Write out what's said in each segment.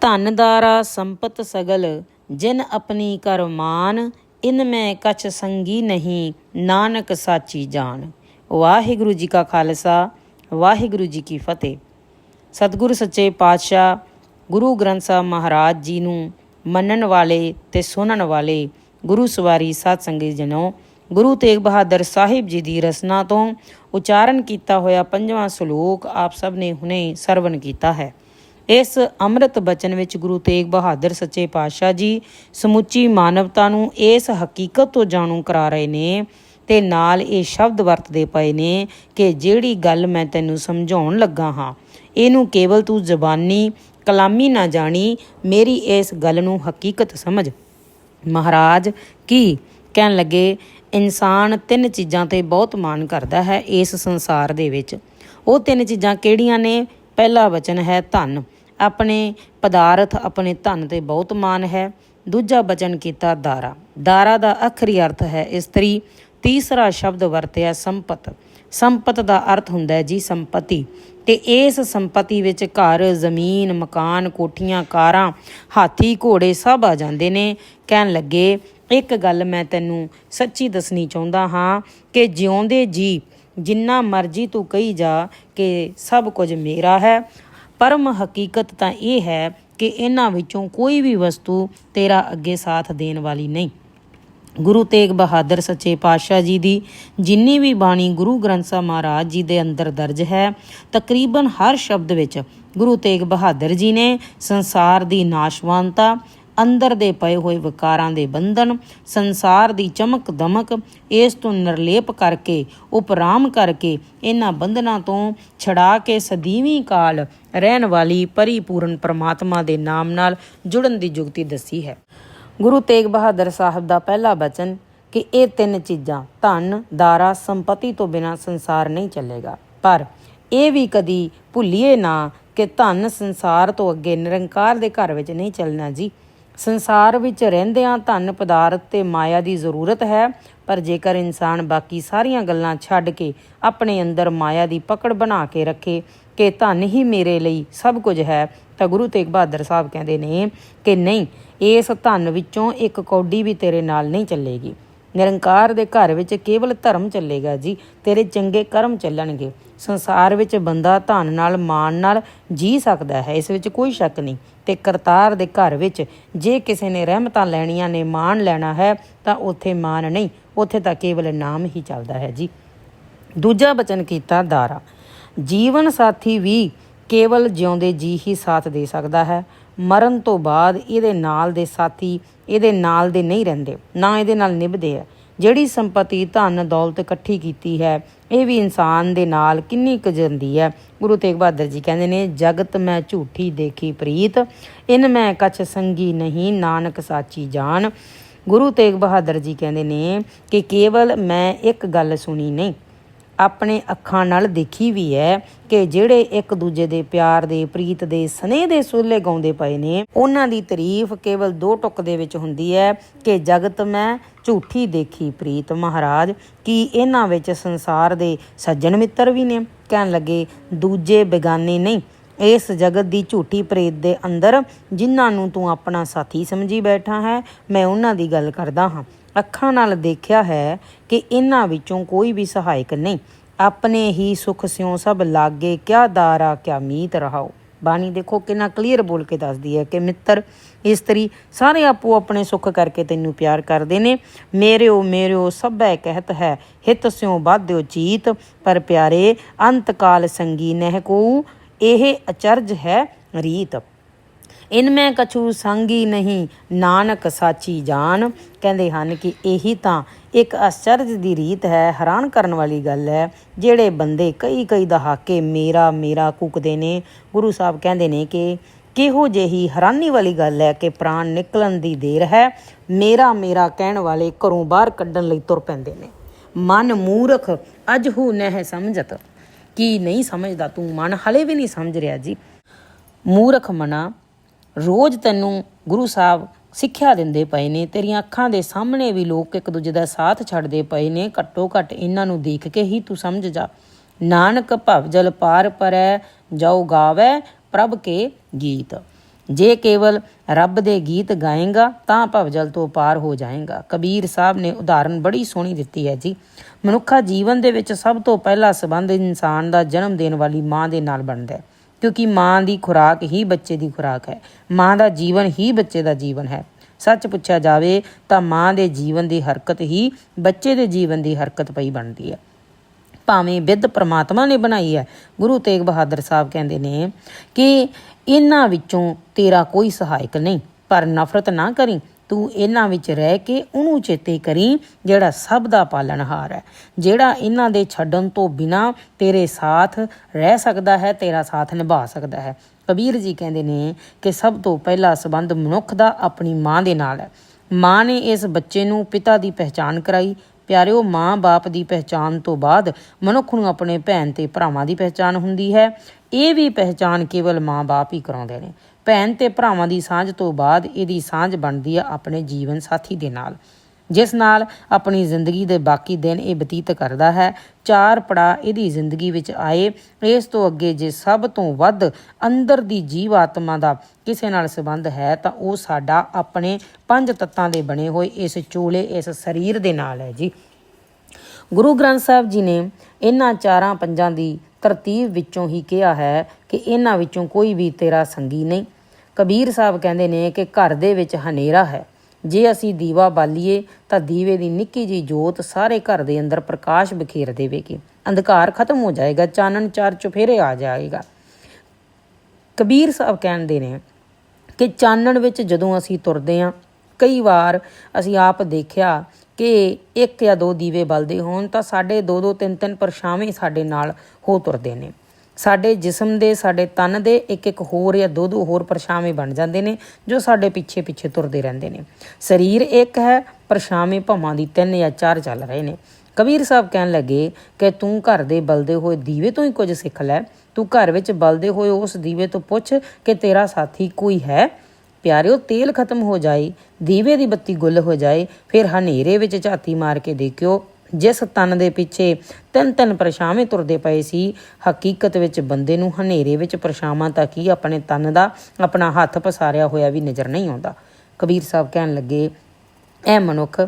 ਧਨਦਾਰਾ ਸੰਪਤ ਸਗਲ, ਜਿਨ ਆਪਣੀ ਕਰ ਮਾਨ, ਇਨ ਮੈਂ ਕਛ ਸੰਗੀ ਨਹੀਂ, ਨਾਨਕ ਸਾਚੀ ਜਾਣ ਵਾਹਿਗੁਰੂ ਜੀ ਕਾ ਖਾਲਸਾ, ਵਾਹਿਗੁਰੂ ਜੀ ਕੀ ਫਤਿਹ। ਸਤਿਗੁਰ ਸੱਚੇ ਪਾਤਸ਼ਾਹ, ਗੁਰੂ ਗ੍ਰੰਥ ਸਾਹਿਬ ਮਹਾਰਾਜ ਜੀ ਨੂੰ ਮੰਨਣ ਵਾਲੇ ਤੇ ਸੁਣਨ ਵਾਲੇ ਗੁਰੂ ਸਵਾਰੀ ਸਾਧ ਸੰਗਤ ਜਨੋ, ਗੁਰੂ ਤੇਗ ਬਹਾਦਰ ਸਾਹਿਬ ਜੀ ਦੀ ਰਸਨਾ ਤੋਂ ਉਚਾਰਨ ਕੀਤਾ ਹੋਇਆ ਪੰਜਵਾਂ ਸ਼ਲੋਕ ਆਪ ਸਭ ਨੇ ਹੁਣੇ ਸਰਵਣ ਕੀਤਾ ਹੈ। ਇਸ ਅੰਮ੍ਰਿਤ ਬਚਨ ਵਿੱਚ ਗੁਰੂ ਤੇਗ ਬਹਾਦਰ ਸੱਚੇ ਪਾਤਸ਼ਾਹ ਜੀ ਸਮੁੱਚੀ ਮਾਨਵਤਾ ਨੂੰ ਇਸ ਹਕੀਕਤ ਤੋਂ ਜਾਣੂ ਕਰਾ ਰਹੇ ਨੇ ਤੇ ਨਾਲ ਇਹ ਸ਼ਬਦ ਵਰਤਦੇ ਪਏ ਨੇ ਕਿ ਜਿਹੜੀ ਗੱਲ ਮੈਂ ਤੈਨੂੰ ਸਮਝਾਉਣ ਲੱਗਾ ਹਾਂ, ਇਹਨੂੰ ਕੇਵਲ ਤੂੰ ਜ਼ਬਾਨੀ ਕਲਾਮੀ ਨਾ ਜਾਣੀ, ਮੇਰੀ ਇਸ ਗੱਲ ਨੂੰ ਹਕੀਕਤ ਸਮਝ। ਮਹਾਰਾਜ ਕੀ ਕਹਿਣ ਲੱਗੇ, ਇਨਸਾਨ ਤਿੰਨ ਚੀਜ਼ਾਂ ਤੇ ਬਹੁਤ ਮਾਣ ਕਰਦਾ ਹੈ ਇਸ ਸੰਸਾਰ ਦੇ ਵਿੱਚ। ਉਹ ਤਿੰਨ ਚੀਜ਼ਾਂ ਕਿਹੜੀਆਂ ਨੇ? ਪਹਿਲਾ ਵਚਨ ਹੈ ਧਨ ਆਪਣੇ ਪਦਾਰਥ ਆਪਣੇ ਧਨ ਤੇ ਬਹੁਤ ਮਾਣ ਹੈ। ਦੂਜਾ ਬਚਨ ਕੀਤਾ ਦਾਰਾ। ਦਾਰਾ ਦਾ ਅਖਰੀ ਅਰਥ ਹੈ ਇਸਤਰੀ ਤੀਸਰਾ ਸ਼ਬਦ ਵਰਤਿਆ ਸੰਪਤ। ਸੰਪਤ ਦਾ ਅਰਥ ਹੁੰਦਾ ਹੈ ਜੀ ਸੰਪਤੀ। ਤੇ ਇਸ ਸੰਪਤੀ ਵਿੱਚ ਘਰ, ਜ਼ਮੀਨ, ਮਕਾਨ, ਕੋਠੀਆਂ, ਕਾਰਾਂ, ਹਾਥੀ, ਘੋੜੇ ਸਭ ਆ ਜਾਂਦੇ ਨੇ। ਕਹਿਣ ਲੱਗੇ, ਇੱਕ ਗੱਲ ਮੈਂ ਤੈਨੂੰ ਸੱਚੀ ਦੱਸਣੀ ਚਾਹੁੰਦਾ ਹਾਂ ਕਿ ਜਿਉਂਦੇ ਜੀ ਜਿੰਨਾ ਮਰਜ਼ੀ ਤੂੰ ਕਹੀ ਜਾ ਕਿ ਸਭ ਕੁਝ ਮੇਰਾ ਹੈ ਪਰਮ ਹਕੀਕਤ ਤਾਂ ਇਹ ਹੈ ਕਿ ਇਹਨਾਂ ਵਿੱਚੋਂ ਕੋਈ ਵੀ ਵਸਤੂ ਤੇਰਾ ਅੱਗੇ ਸਾਥ ਦੇਣ ਵਾਲੀ ਨਹੀਂ। ਗੁਰੂ ਤੇਗ ਬਹਾਦਰ ਸੱਚੇ ਪਾਤਸ਼ਾਹ ਜੀ ਦੀ ਜਿੰਨੀ ਵੀ ਬਾਣੀ ਗੁਰੂ ਗ੍ਰੰਥ ਸਾਹਿਬ ਮਹਾਰਾਜ ਜੀ ਦੇ ਅੰਦਰ ਦਰਜ ਹੈ, ਤਕਰੀਬਨ ਹਰ ਸ਼ਬਦ ਵਿੱਚ ਗੁਰੂ ਤੇਗ ਬਹਾਦਰ ਜੀ ਨੇ ਸੰਸਾਰ ਦੀ ਨਾਸ਼ਵਾਨਤਾ ਅੰਦਰ ਦੇ ਪਏ ਹੋਏ ਵਿਕਾਰਾਂ ਦੇ ਬੰਧਨ, ਸੰਸਾਰ ਦੀ ਚਮਕ ਦਮਕ, ਇਸ ਤੋਂ ਨਿਰਲੇਪ ਕਰਕੇ, ਉਪਰਾਮ ਕਰਕੇ ਇਹਨਾਂ ਬੰਧਨਾਂ ਤੋਂ ਛੜਾ ਕੇ ਸਦੀਵੀ ਕਾਲ ਰਹਿਣ ਵਾਲੀ ਪਰਿਪੂਰਨ ਪ੍ਰਮਾਤਮਾ ਦੇ ਨਾਮ ਨਾਲ ਜੁੜਨ ਦੀ ਜੁਗਤੀ ਦੱਸੀ ਹੈ। ਗੁਰੂ ਤੇਗ ਬਹਾਦਰ ਸਾਹਿਬ ਦਾ ਪਹਿਲਾ ਬਚਨ ਕਿ ਇਹ ਤਿੰਨ ਚੀਜ਼ਾਂ ਧਨ, ਦਾਰਾ, ਸੰਪਤੀ ਤੋਂ ਬਿਨਾ ਸੰਸਾਰ ਨਹੀਂ ਚੱਲੇਗਾ। ਪਰ ਇਹ ਵੀ ਕਦੀ ਭੁੱਲੀਏ ਨਾ ਕਿ ਧਨ ਸੰਸਾਰ ਤੋਂ ਅੱਗੇ ਨਿਰੰਕਾਰ ਦੇ ਘਰ ਵਿੱਚ ਨਹੀਂ ਚੱਲਣਾ ਜੀ। ਸੰਸਾਰ ਵਿੱਚ ਰਹਿੰਦਿਆਂ ਧਨ ਪਦਾਰਥ ਤੇ ਮਾਇਆ ਦੀ ਜ਼ਰੂਰਤ ਹੈ, ਪਰ ਜੇਕਰ ਇਨਸਾਨ ਬਾਕੀ ਸਾਰੀਆਂ ਗੱਲਾਂ ਛੱਡ ਕੇ ਆਪਣੇ ਅੰਦਰ ਮਾਇਆ ਦੀ ਪਕੜ ਬਣਾ ਕੇ ਰੱਖੇ ਕਿ ਧਨ ਹੀ ਮੇਰੇ ਲਈ ਸਭ ਕੁਝ ਹੈ, ਤਾਂ ਗੁਰੂ ਤੇਗ ਬਹਾਦਰ ਸਾਹਿਬ ਕਹਿੰਦੇ ਨੇ ਕਿ ਨਹੀਂ, ਇਸ ਧਨ ਵਿੱਚੋਂ ਇੱਕ ਕੌਡੀ ਵੀ ਤੇਰੇ ਨਾਲ ਨਹੀਂ ਚੱਲੇਗੀ। ਨਿਰੰਕਾਰ ਦੇ ਘਰ ਵਿੱਚ ਕੇਵਲ ਧਰਮ ਚੱਲੇਗਾ ਜੀ, ਤੇਰੇ ਚੰਗੇ ਕਰਮ ਚੱਲਣਗੇ। ਸੰਸਾਰ ਵਿੱਚ ਬੰਦਾ ਧਨ ਨਾਲ, ਮਾਣ ਨਾਲ ਜੀ ਸਕਦਾ ਹੈ, ਇਸ ਵਿੱਚ ਕੋਈ ਸ਼ੱਕ ਨਹੀਂ। ਤੇ ਕਰਤਾਰ ਦੇ ਘਰ ਵਿੱਚ ਜੇ ਕਿਸੇ ਨੇ ਰਹਿਮਤਾਂ ਲੈਣੀਆਂ ਨੇ, ਮਾਣ ਲੈਣਾ ਹੈ, ਤਾਂ ਉੱਥੇ ਮਾਣ ਨਹੀਂ, ਉੱਥੇ ਤਾਂ ਕੇਵਲ ਨਾਮ ਹੀ ਚੱਲਦਾ ਹੈ ਜੀ। ਦੂਜਾ ਬਚਨ ਕੀਤਾ ਦਾਰਾ। ਜੀਵਨ ਸਾਥੀ ਵੀ ਕੇਵਲ ਜਿਉਂਦੇ ਜੀ ਹੀ ਸਾਥ ਦੇ ਸਕਦਾ ਹੈ। ਮਰਨ ਤੋਂ ਬਾਅਦ ਇਹਦੇ ਨਾਲ ਦੇ ਸਾਥੀ ਇਹਦੇ ਨਾਲ ਦੇ ਨਹੀਂ ਰਹਿੰਦੇ, ਨਾ ਇਹਦੇ ਨਾਲ ਨਿਭਦੇ ਆ। ਜਿਹੜੀ ਸੰਪਤੀ ਧਨ, ਦੌਲਤ ਇਕੱਠੀ ਕੀਤੀ ਹੈ, ਇਹ ਵੀ ਇਨਸਾਨ ਦੇ ਨਾਲ ਕਿੰਨੀ ਕੁ ਜਾਂਦੀ ਹੈ? ਗੁਰੂ ਤੇਗ ਬਹਾਦਰ ਜੀ ਕਹਿੰਦੇ ਨੇ, ਜਗਤ ਮੈਂ ਝੂਠੀ ਦੇਖੀ ਪ੍ਰੀਤ, ਇਨ ਮੈਂ ਕਛ ਸੰਗੀ ਨਹੀਂ, ਨਾਨਕ ਸਾਚੀ ਜਾਣ ਗੁਰੂ ਤੇਗ ਬਹਾਦਰ ਜੀ ਕਹਿੰਦੇ ਨੇ ਕਿ ਕੇਵਲ ਮੈਂ ਇੱਕ ਗੱਲ ਸੁਣੀ ਨਹੀਂ ਆਪਣੇ ਅੱਖਾਂ ਨਾਲ ਦੇਖੀ ਵੀ ਹੈ ਕਿ ਜਿਹੜੇ ਇੱਕ ਦੂਜੇ ਦੇ ਪਿਆਰ ਦੇ, ਪ੍ਰੀਤ ਦੇ, ਸਨੇਹ ਦੇ ਸੋਲੇ ਗਾਉਂਦੇ ਪਏ ਨੇ। ਉਹਨਾਂ ਦੀ ਤਾਰੀਫ ਕੇਵਲ ਦੋ ਟੁਕ ਦੇ ਵਿੱਚ ਹੁੰਦੀ ਹੈ ਕਿ ਜਗਤ ਮੈਂ ਝੂਠੀ ਦੇਖੀ ਪ੍ਰੀਤ ਮਹਾਰਾਜ, ਕੀ ਇਹਨਾਂ ਵਿੱਚ ਸੰਸਾਰ ਦੇ ਸੱਜਣ ਮਿੱਤਰ ਵੀ ਨੇ? ਕਹਿਣ ਲੱਗੇ, ਦੂਜੇ ਬੇਗਾਨੇ ਨਹੀਂ। ਇਸ ਜਗਤ ਦੀ ਝੂਠੀ ਪ੍ਰੇਤ ਦੇ ਅੰਦਰ ਜਿਨ੍ਹਾਂ ਨੂੰ ਤੂੰ ਆਪਣਾ ਸਾਥੀ ਸਮਝੀ ਬੈਠਾ ਹੈ, ਮੈਂ ਉਹਨਾਂ ਦੀ ਗੱਲ ਕਰਦਾ ਹਾਂ। ਅੱਖਾਂ ਨਾਲ ਦੇਖਿਆ ਹੈ ਕਿ ਇਹਨਾਂ ਵਿੱਚੋਂ ਕੋਈ ਵੀ ਸਹਾਇਕ ਨਹੀਂ। ਆਪਣੇ ਹੀ ਸੁਖ ਸਿਉ ਸਭ ਲਾਗੇ, ਕਿਆ ਦਾਰਾ, ਕਿਆ ਮੀਤ ਰਹਾਓ। ਬਾਣੀ ਦੇਖੋ ਕਿੰਨਾ ਕਲੀਅਰ ਬੋਲ ਕੇ ਦੱਸਦੀ ਹੈ ਕਿ ਮਿੱਤਰ, ਇਸਤਰੀ ਸਾਰੇ ਆਪੋ ਆਪਣੇ ਸੁੱਖ ਕਰਕੇ ਤੈਨੂੰ ਪਿਆਰ ਕਰਦੇ ਨੇ। ਮੇਰਿਓ ਮੇਰਿਓ, ਸਭੈ ਕਹਿਤ ਹੈ, ਹਿਤ ਸਿਉ ਬਾਧਿਓ ਚੀਤ, ਪਰ ਪਿਆਰੇ, ਅੰਤਕਾਲ ਸੰਗੀ ਨਹਿ ਕੋ। ਇਹ ਅਚਰਜ ਹੈ ਰੀਤ। ਇਨ ਮੈਂ ਕਛੂ ਸੰਗੀ ਨਹੀਂ, ਨਾਨਕ ਸਾਚੀ ਜਾਨ। ਕਹਿੰਦੇ ਹਨ ਕਿ ਇਹੀ ਤਾਂ ਇੱਕ ਅਚਰਜ ਦੀ ਰੀਤ ਹੈ, ਹੈਰਾਨ ਕਰਨ ਵਾਲੀ ਗੱਲ ਹੈ, ਜਿਹੜੇ ਬੰਦੇ ਕਈ ਕਈ ਦਹਾਕੇ ਮੇਰਾ ਮੇਰਾ ਕੁਕਦੇ ਨੇ। ਗੁਰੂ ਸਾਹਿਬ ਕਹਿੰਦੇ ਨੇ ਕਿ ਕਿਹੋ ਜਿਹੀ ਹੈਰਾਨੀ ਵਾਲੀ ਗੱਲ ਹੈ ਕਿ ਪ੍ਰਾਣ ਨਿਕਲਣ ਦੀ ਦੇਰ ਹੈ, ਮੇਰਾ ਮੇਰਾ ਕਹਿਣ ਵਾਲੇ ਘਰੋਂ ਬਾਹਰ ਕੱਢਣ ਲਈ ਤੁਰ ਪੈਂਦੇ ਨੇ। ਮਨ ਮੂਰਖ, ਅਜ ਹੂ ਨਹਿ ਸਮਝਤ। ਕੀ ਨਹੀਂ ਸਮਝਦਾ ਤੂੰ ਮਨ, ਹਲੇ ਵੀ ਨਹੀਂ ਸਮਝ ਰਿਹਾ ਜੀ। ਮੂਰਖ ਮਨਾ ਰੋਜ਼ ਤੈਨੂੰ ਗੁਰੂ ਸਾਹਿਬ ਸਿੱਖਿਆ ਦਿੰਦੇ ਪਏ ਨੇ, ਤੇਰੀਆਂ ਅੱਖਾਂ ਦੇ ਸਾਹਮਣੇ ਵੀ ਲੋਕ ਇੱਕ ਦੂਜੇ ਦਾ ਸਾਥ ਛੱਡਦੇ ਪਏ ਨੇ, ਘੱਟੋ ਘੱਟ ਇਹਨਾਂ ਨੂੰ ਦੇਖ ਕੇ ਹੀ ਤੂੰ ਸਮਝ ਜਾ। ਨਾਨਕ ਭਵ ਜਲ ਪਾਰ ਪਰੈ, ਜਾਉ ਗਾਵੇ ਪ੍ਰਭ ਕੇ ਗੀਤ। ਜੇ ਕੇਵਲ ਰੱਬ ਦੇ ਗੀਤ ਗਾਏਗਾ, ਤਾਂ ਭਵਜਲ ਤੋਂ ਪਾਰ ਹੋ ਜਾਏਗਾ। ਕਬੀਰ ਸਾਹਿਬ ਨੇ ਉਦਾਹਰਨ ਬੜੀ ਸੋਹਣੀ ਦਿੱਤੀ ਹੈ ਜੀ। ਮਨੁੱਖਾ ਜੀਵਨ ਦੇ ਵਿੱਚ ਸਭ ਤੋਂ ਪਹਿਲਾ ਸਬੰਧ ਇਨਸਾਨ ਦਾ ਜਨਮ ਦੇਣ ਵਾਲੀ ਮਾਂ ਦੇ ਨਾਲ ਬਣਦਾ ਹੈ। ਕਿਉਂਕਿ ਮਾਂ ਦੀ ਖੁਰਾਕ ਹੀ ਬੱਚੇ ਦੀ ਖੁਰਾਕ ਹੈ। ਮਾਂ ਦਾ ਜੀਵਨ ਹੀ ਬੱਚੇ ਦਾ ਜੀਵਨ ਹੈ। ਸੱਚ ਪੁੱਛਿਆ ਜਾਵੇ ਤਾਂ ਮਾਂ ਦੇ ਜੀਵਨ ਦੀ ਹਰਕਤ ਹੀ ਬੱਚੇ ਦੇ ਜੀਵਨ ਦੀ ਹਰਕਤ ਪਈ ਬਣਦੀ ਹੈ। ਭਾਵੇਂ ਵਿਦ ਪ੍ਰਮਾਤਮਾ ਨੇ ਬਣਾਈ ਹੈ, ਗੁਰੂ ਤੇਗ ਬਹਾਦਰ ਸਾਹਿਬ ਕਹਿੰਦੇ ਨੇ ਕਿ ਇਹਨਾਂ ਵਿੱਚੋਂ ਤੇਰਾ ਕੋਈ ਸਹਾਇਕ ਨਹੀਂ, ਪਰ ਨਫ਼ਰਤ ਨਾ ਕਰੀ ਤੂੰ ਇਹਨਾਂ ਵਿੱਚ ਰਹਿ ਕੇ ਉਹਨੂੰ ਚੇਤੇ ਕਰੀ, ਜਿਹੜਾ ਸਭ ਦਾ ਪਾਲਣਹਾਰ ਹੈ। ਜਿਹੜਾ ਇਹਨਾਂ ਦੇ ਛੱਡਣ ਤੋਂ ਬਿਨਾ ਤੇਰੇ ਸਾਥ ਰਹਿ ਸਕਦਾ ਹੈ, ਤੇਰਾ ਸਾਥ ਨਿਭਾ ਸਕਦਾ ਹੈ। ਕਬੀਰ ਜੀ ਕਹਿੰਦੇ ਨੇ ਕਿ ਸਭ ਤੋਂ ਪਹਿਲਾ ਸਬੰਧ ਮਨੁੱਖ ਦਾ ਆਪਣੀ ਮਾਂ ਦੇ ਨਾਲ ਹੈ। ਮਾਂ ਨੇ ਇਸ ਬੱਚੇ ਨੂੰ ਪਿਤਾ ਦੀ ਪਹਿਚਾਣ ਕਰਾਈ। ਪਿਆਰਿਓ ਮਾਂ-ਬਾਪ ਦੀ ਪਹਿਚਾਣ ਤੋਂ ਬਾਅਦ ਮਨੁੱਖ ਨੂੰ ਆਪਣੇ ਭੈਣ ਤੇ ਭਰਾਵਾਂ ਦੀ ਪਹਿਚਾਣ ਹੁੰਦੀ ਹੈ। ਇਹ ਵੀ ਪਹਿਚਾਣ ਕੇਵਲ ਮਾਂ-ਬਾਪ ਹੀ ਕਰਾਉਂਦੇ ਨੇ। ਭੈਣ ਤੇ ਭਰਾਵਾਂ ਦੀ ਸਾਂਝ ਤੋਂ ਬਾਅਦ ਇਹਦੀ ਸਾਂਝ ਬਣਦੀ ਹੈ ਆਪਣੇ ਜੀਵਨ ਸਾਥੀ ਦੇ ਨਾਲ। ਜਿਸ ਨਾਲ ਆਪਣੀ ਜ਼ਿੰਦਗੀ ਦੇ ਬਾਕੀ ਦਿਨ ਇਹ ਬਤੀਤ ਕਰਦਾ ਹੈ। ਚਾਰ ਪੜਾ ਇਹਦੀ ਜ਼ਿੰਦਗੀ ਵਿੱਚ ਆਏ। ਇਸ ਤੋਂ ਅੱਗੇ ਜੇ ਸਭ ਤੋਂ ਵੱਧ ਅੰਦਰ ਦੀ ਜੀਵ ਆਤਮਾ ਦਾ ਕਿਸੇ ਨਾਲ ਸੰਬੰਧ ਹੈ ਤਾਂ ਉਹ ਸਾਡਾ ਆਪਣੇ ਪੰਜ ਤੱਤਾਂ ਦੇ ਬਣੇ ਹੋਏ ਇਸ ਚੋਲੇ, ਇਸ ਸਰੀਰ ਦੇ ਨਾਲ ਹੈ ਜੀ। ਗੁਰੂ ਗ੍ਰੰਥ ਸਾਹਿਬ ਜੀ ਨੇ ਇਹਨਾਂ ਚਾਰਾਂ ਪੰਜਾਂ ਦੀ ਤਰਤੀਬ ਵਿੱਚੋਂ ਹੀ ਕਿਹਾ ਹੈ ਕਿ ਇਹਨਾਂ ਵਿੱਚੋਂ ਕੋਈ ਵੀ ਤੇਰਾ ਸੰਗੀ ਨਹੀਂ। ਕਬੀਰ ਸਾਹਿਬ ਕਹਿੰਦੇ ਨੇ ਕਿ ਘਰ ਦੇ ਵਿੱਚ ਹਨੇਰਾ ਹੈ। ਜੇ ਅਸੀਂ ਦੀਵਾ ਬਾਲੀਏ ਤਾਂ ਦੀਵੇ ਦੀ ਨਿੱਕੀ ਜੀ ਜੋਤ ਸਾਰੇ ਘਰ ਦੇ ਅੰਦਰ ਪ੍ਰਕਾਸ਼ ਬਖੇਰ ਦੇਵੇਗੀ। ਅੰਧਕਾਰ ਖਤਮ ਹੋ ਜਾਏਗਾ, ਚਾਨਣ ਚਾਰ ਚੁਫੇਰੇ ਆ ਜਾਏਗਾ। ਕਬੀਰ ਸਾਹਿਬ ਕਹਿੰਦੇ ਨੇ ਕਿ ਚਾਨਣ ਵਿੱਚ ਜਦੋਂ ਅਸੀਂ ਤੁਰਦੇ ਹਾਂ, ਕਈ ਵਾਰ ਅਸੀਂ ਆਪ ਦੇਖਿਆ ਕਿ ਇੱਕ ਜਾਂ ਦੋ ਦੀਵੇ ਬਲਦੇ ਹੋਣ ਤਾਂ ਸਾਡੇ ਦੋ ਦੋ ਤਿੰਨ ਤਿੰਨ ਪਰਛਾਵੇਂ ਸਾਡੇ ਨਾਲ ਹੋ ਤੁਰਦੇ ਨੇ। ਸਾਡੇ ਜਿਸਮ ਦੇ, ਸਾਡੇ ਤਨ ਦੇ ਇੱਕ ਇੱਕ ਹੋਰ ਜਾਂ ਦੋ ਦੋ ਹੋਰ ਪਰਛਾਵੇਂ ਬਣ ਜਾਂਦੇ ਨੇ ਜੋ ਸਾਡੇ ਪਿੱਛੇ ਪਿੱਛੇ ਤੁਰਦੇ ਰਹਿੰਦੇ ਨੇ। ਸਰੀਰ ਇੱਕ ਹੈ, ਪਰਛਾਵੇਂ ਭਵਾਂ ਦੀ ਤਿੰਨ ਜਾਂ ਚਾਰ ਚੱਲ ਰਹੇ ਨੇ। ਕਬੀਰ ਸਾਹਿਬ ਕਹਿਣ ਲੱਗੇ ਕਿ ਤੂੰ ਘਰ ਦੇ ਬਲਦੇ ਹੋਏ ਦੀਵੇ ਤੋਂ ਹੀ ਕੁਝ ਸਿੱਖ ਲੈ। ਤੂੰ ਘਰ ਵਿੱਚ ਬਲਦੇ ਹੋਏ ਉਸ ਦੀਵੇ ਤੋਂ ਪੁੱਛ ਕਿ ਤੇਰਾ ਸਾਥੀ ਕੋਈ ਹੈ? ਪਿਆਰਿਓ, ਤੇਲ ਖਤਮ ਹੋ ਜਾਏ, ਦੀਵੇ ਦੀ ਬੱਤੀ ਗੁੱਲ ਹੋ ਜਾਏ, ਫਿਰ ਹਨੇਰੇ ਵਿੱਚ ਝਾਤੀ ਮਾਰ ਕੇ ਦੇਖਿਓ, ਜਿਸ ਤਨ ਦੇ ਪਿੱਛੇ ਤਿੰਨ ਤਿੰਨ ਪਰਛਾਵੇਂ ਤੁਰਦੇ ਪਏ ਸੀ, ਹਕੀਕਤ ਵਿੱਚ ਬੰਦੇ ਨੂੰ ਹਨੇਰੇ ਵਿੱਚ ਪਰਛਾਵਾਂ ਤੱਕ ਹੀ ਆਪਣੇ ਤਨ ਦਾ, ਆਪਣਾ ਹੱਥ ਪਸਾਰਿਆ ਹੋਇਆ ਵੀ ਨਜ਼ਰ ਨਹੀਂ ਆਉਂਦਾ। ਕਬੀਰ ਸਾਹਿਬ ਕਹਿਣ ਲੱਗੇ ਇਹ ਮਨੁੱਖ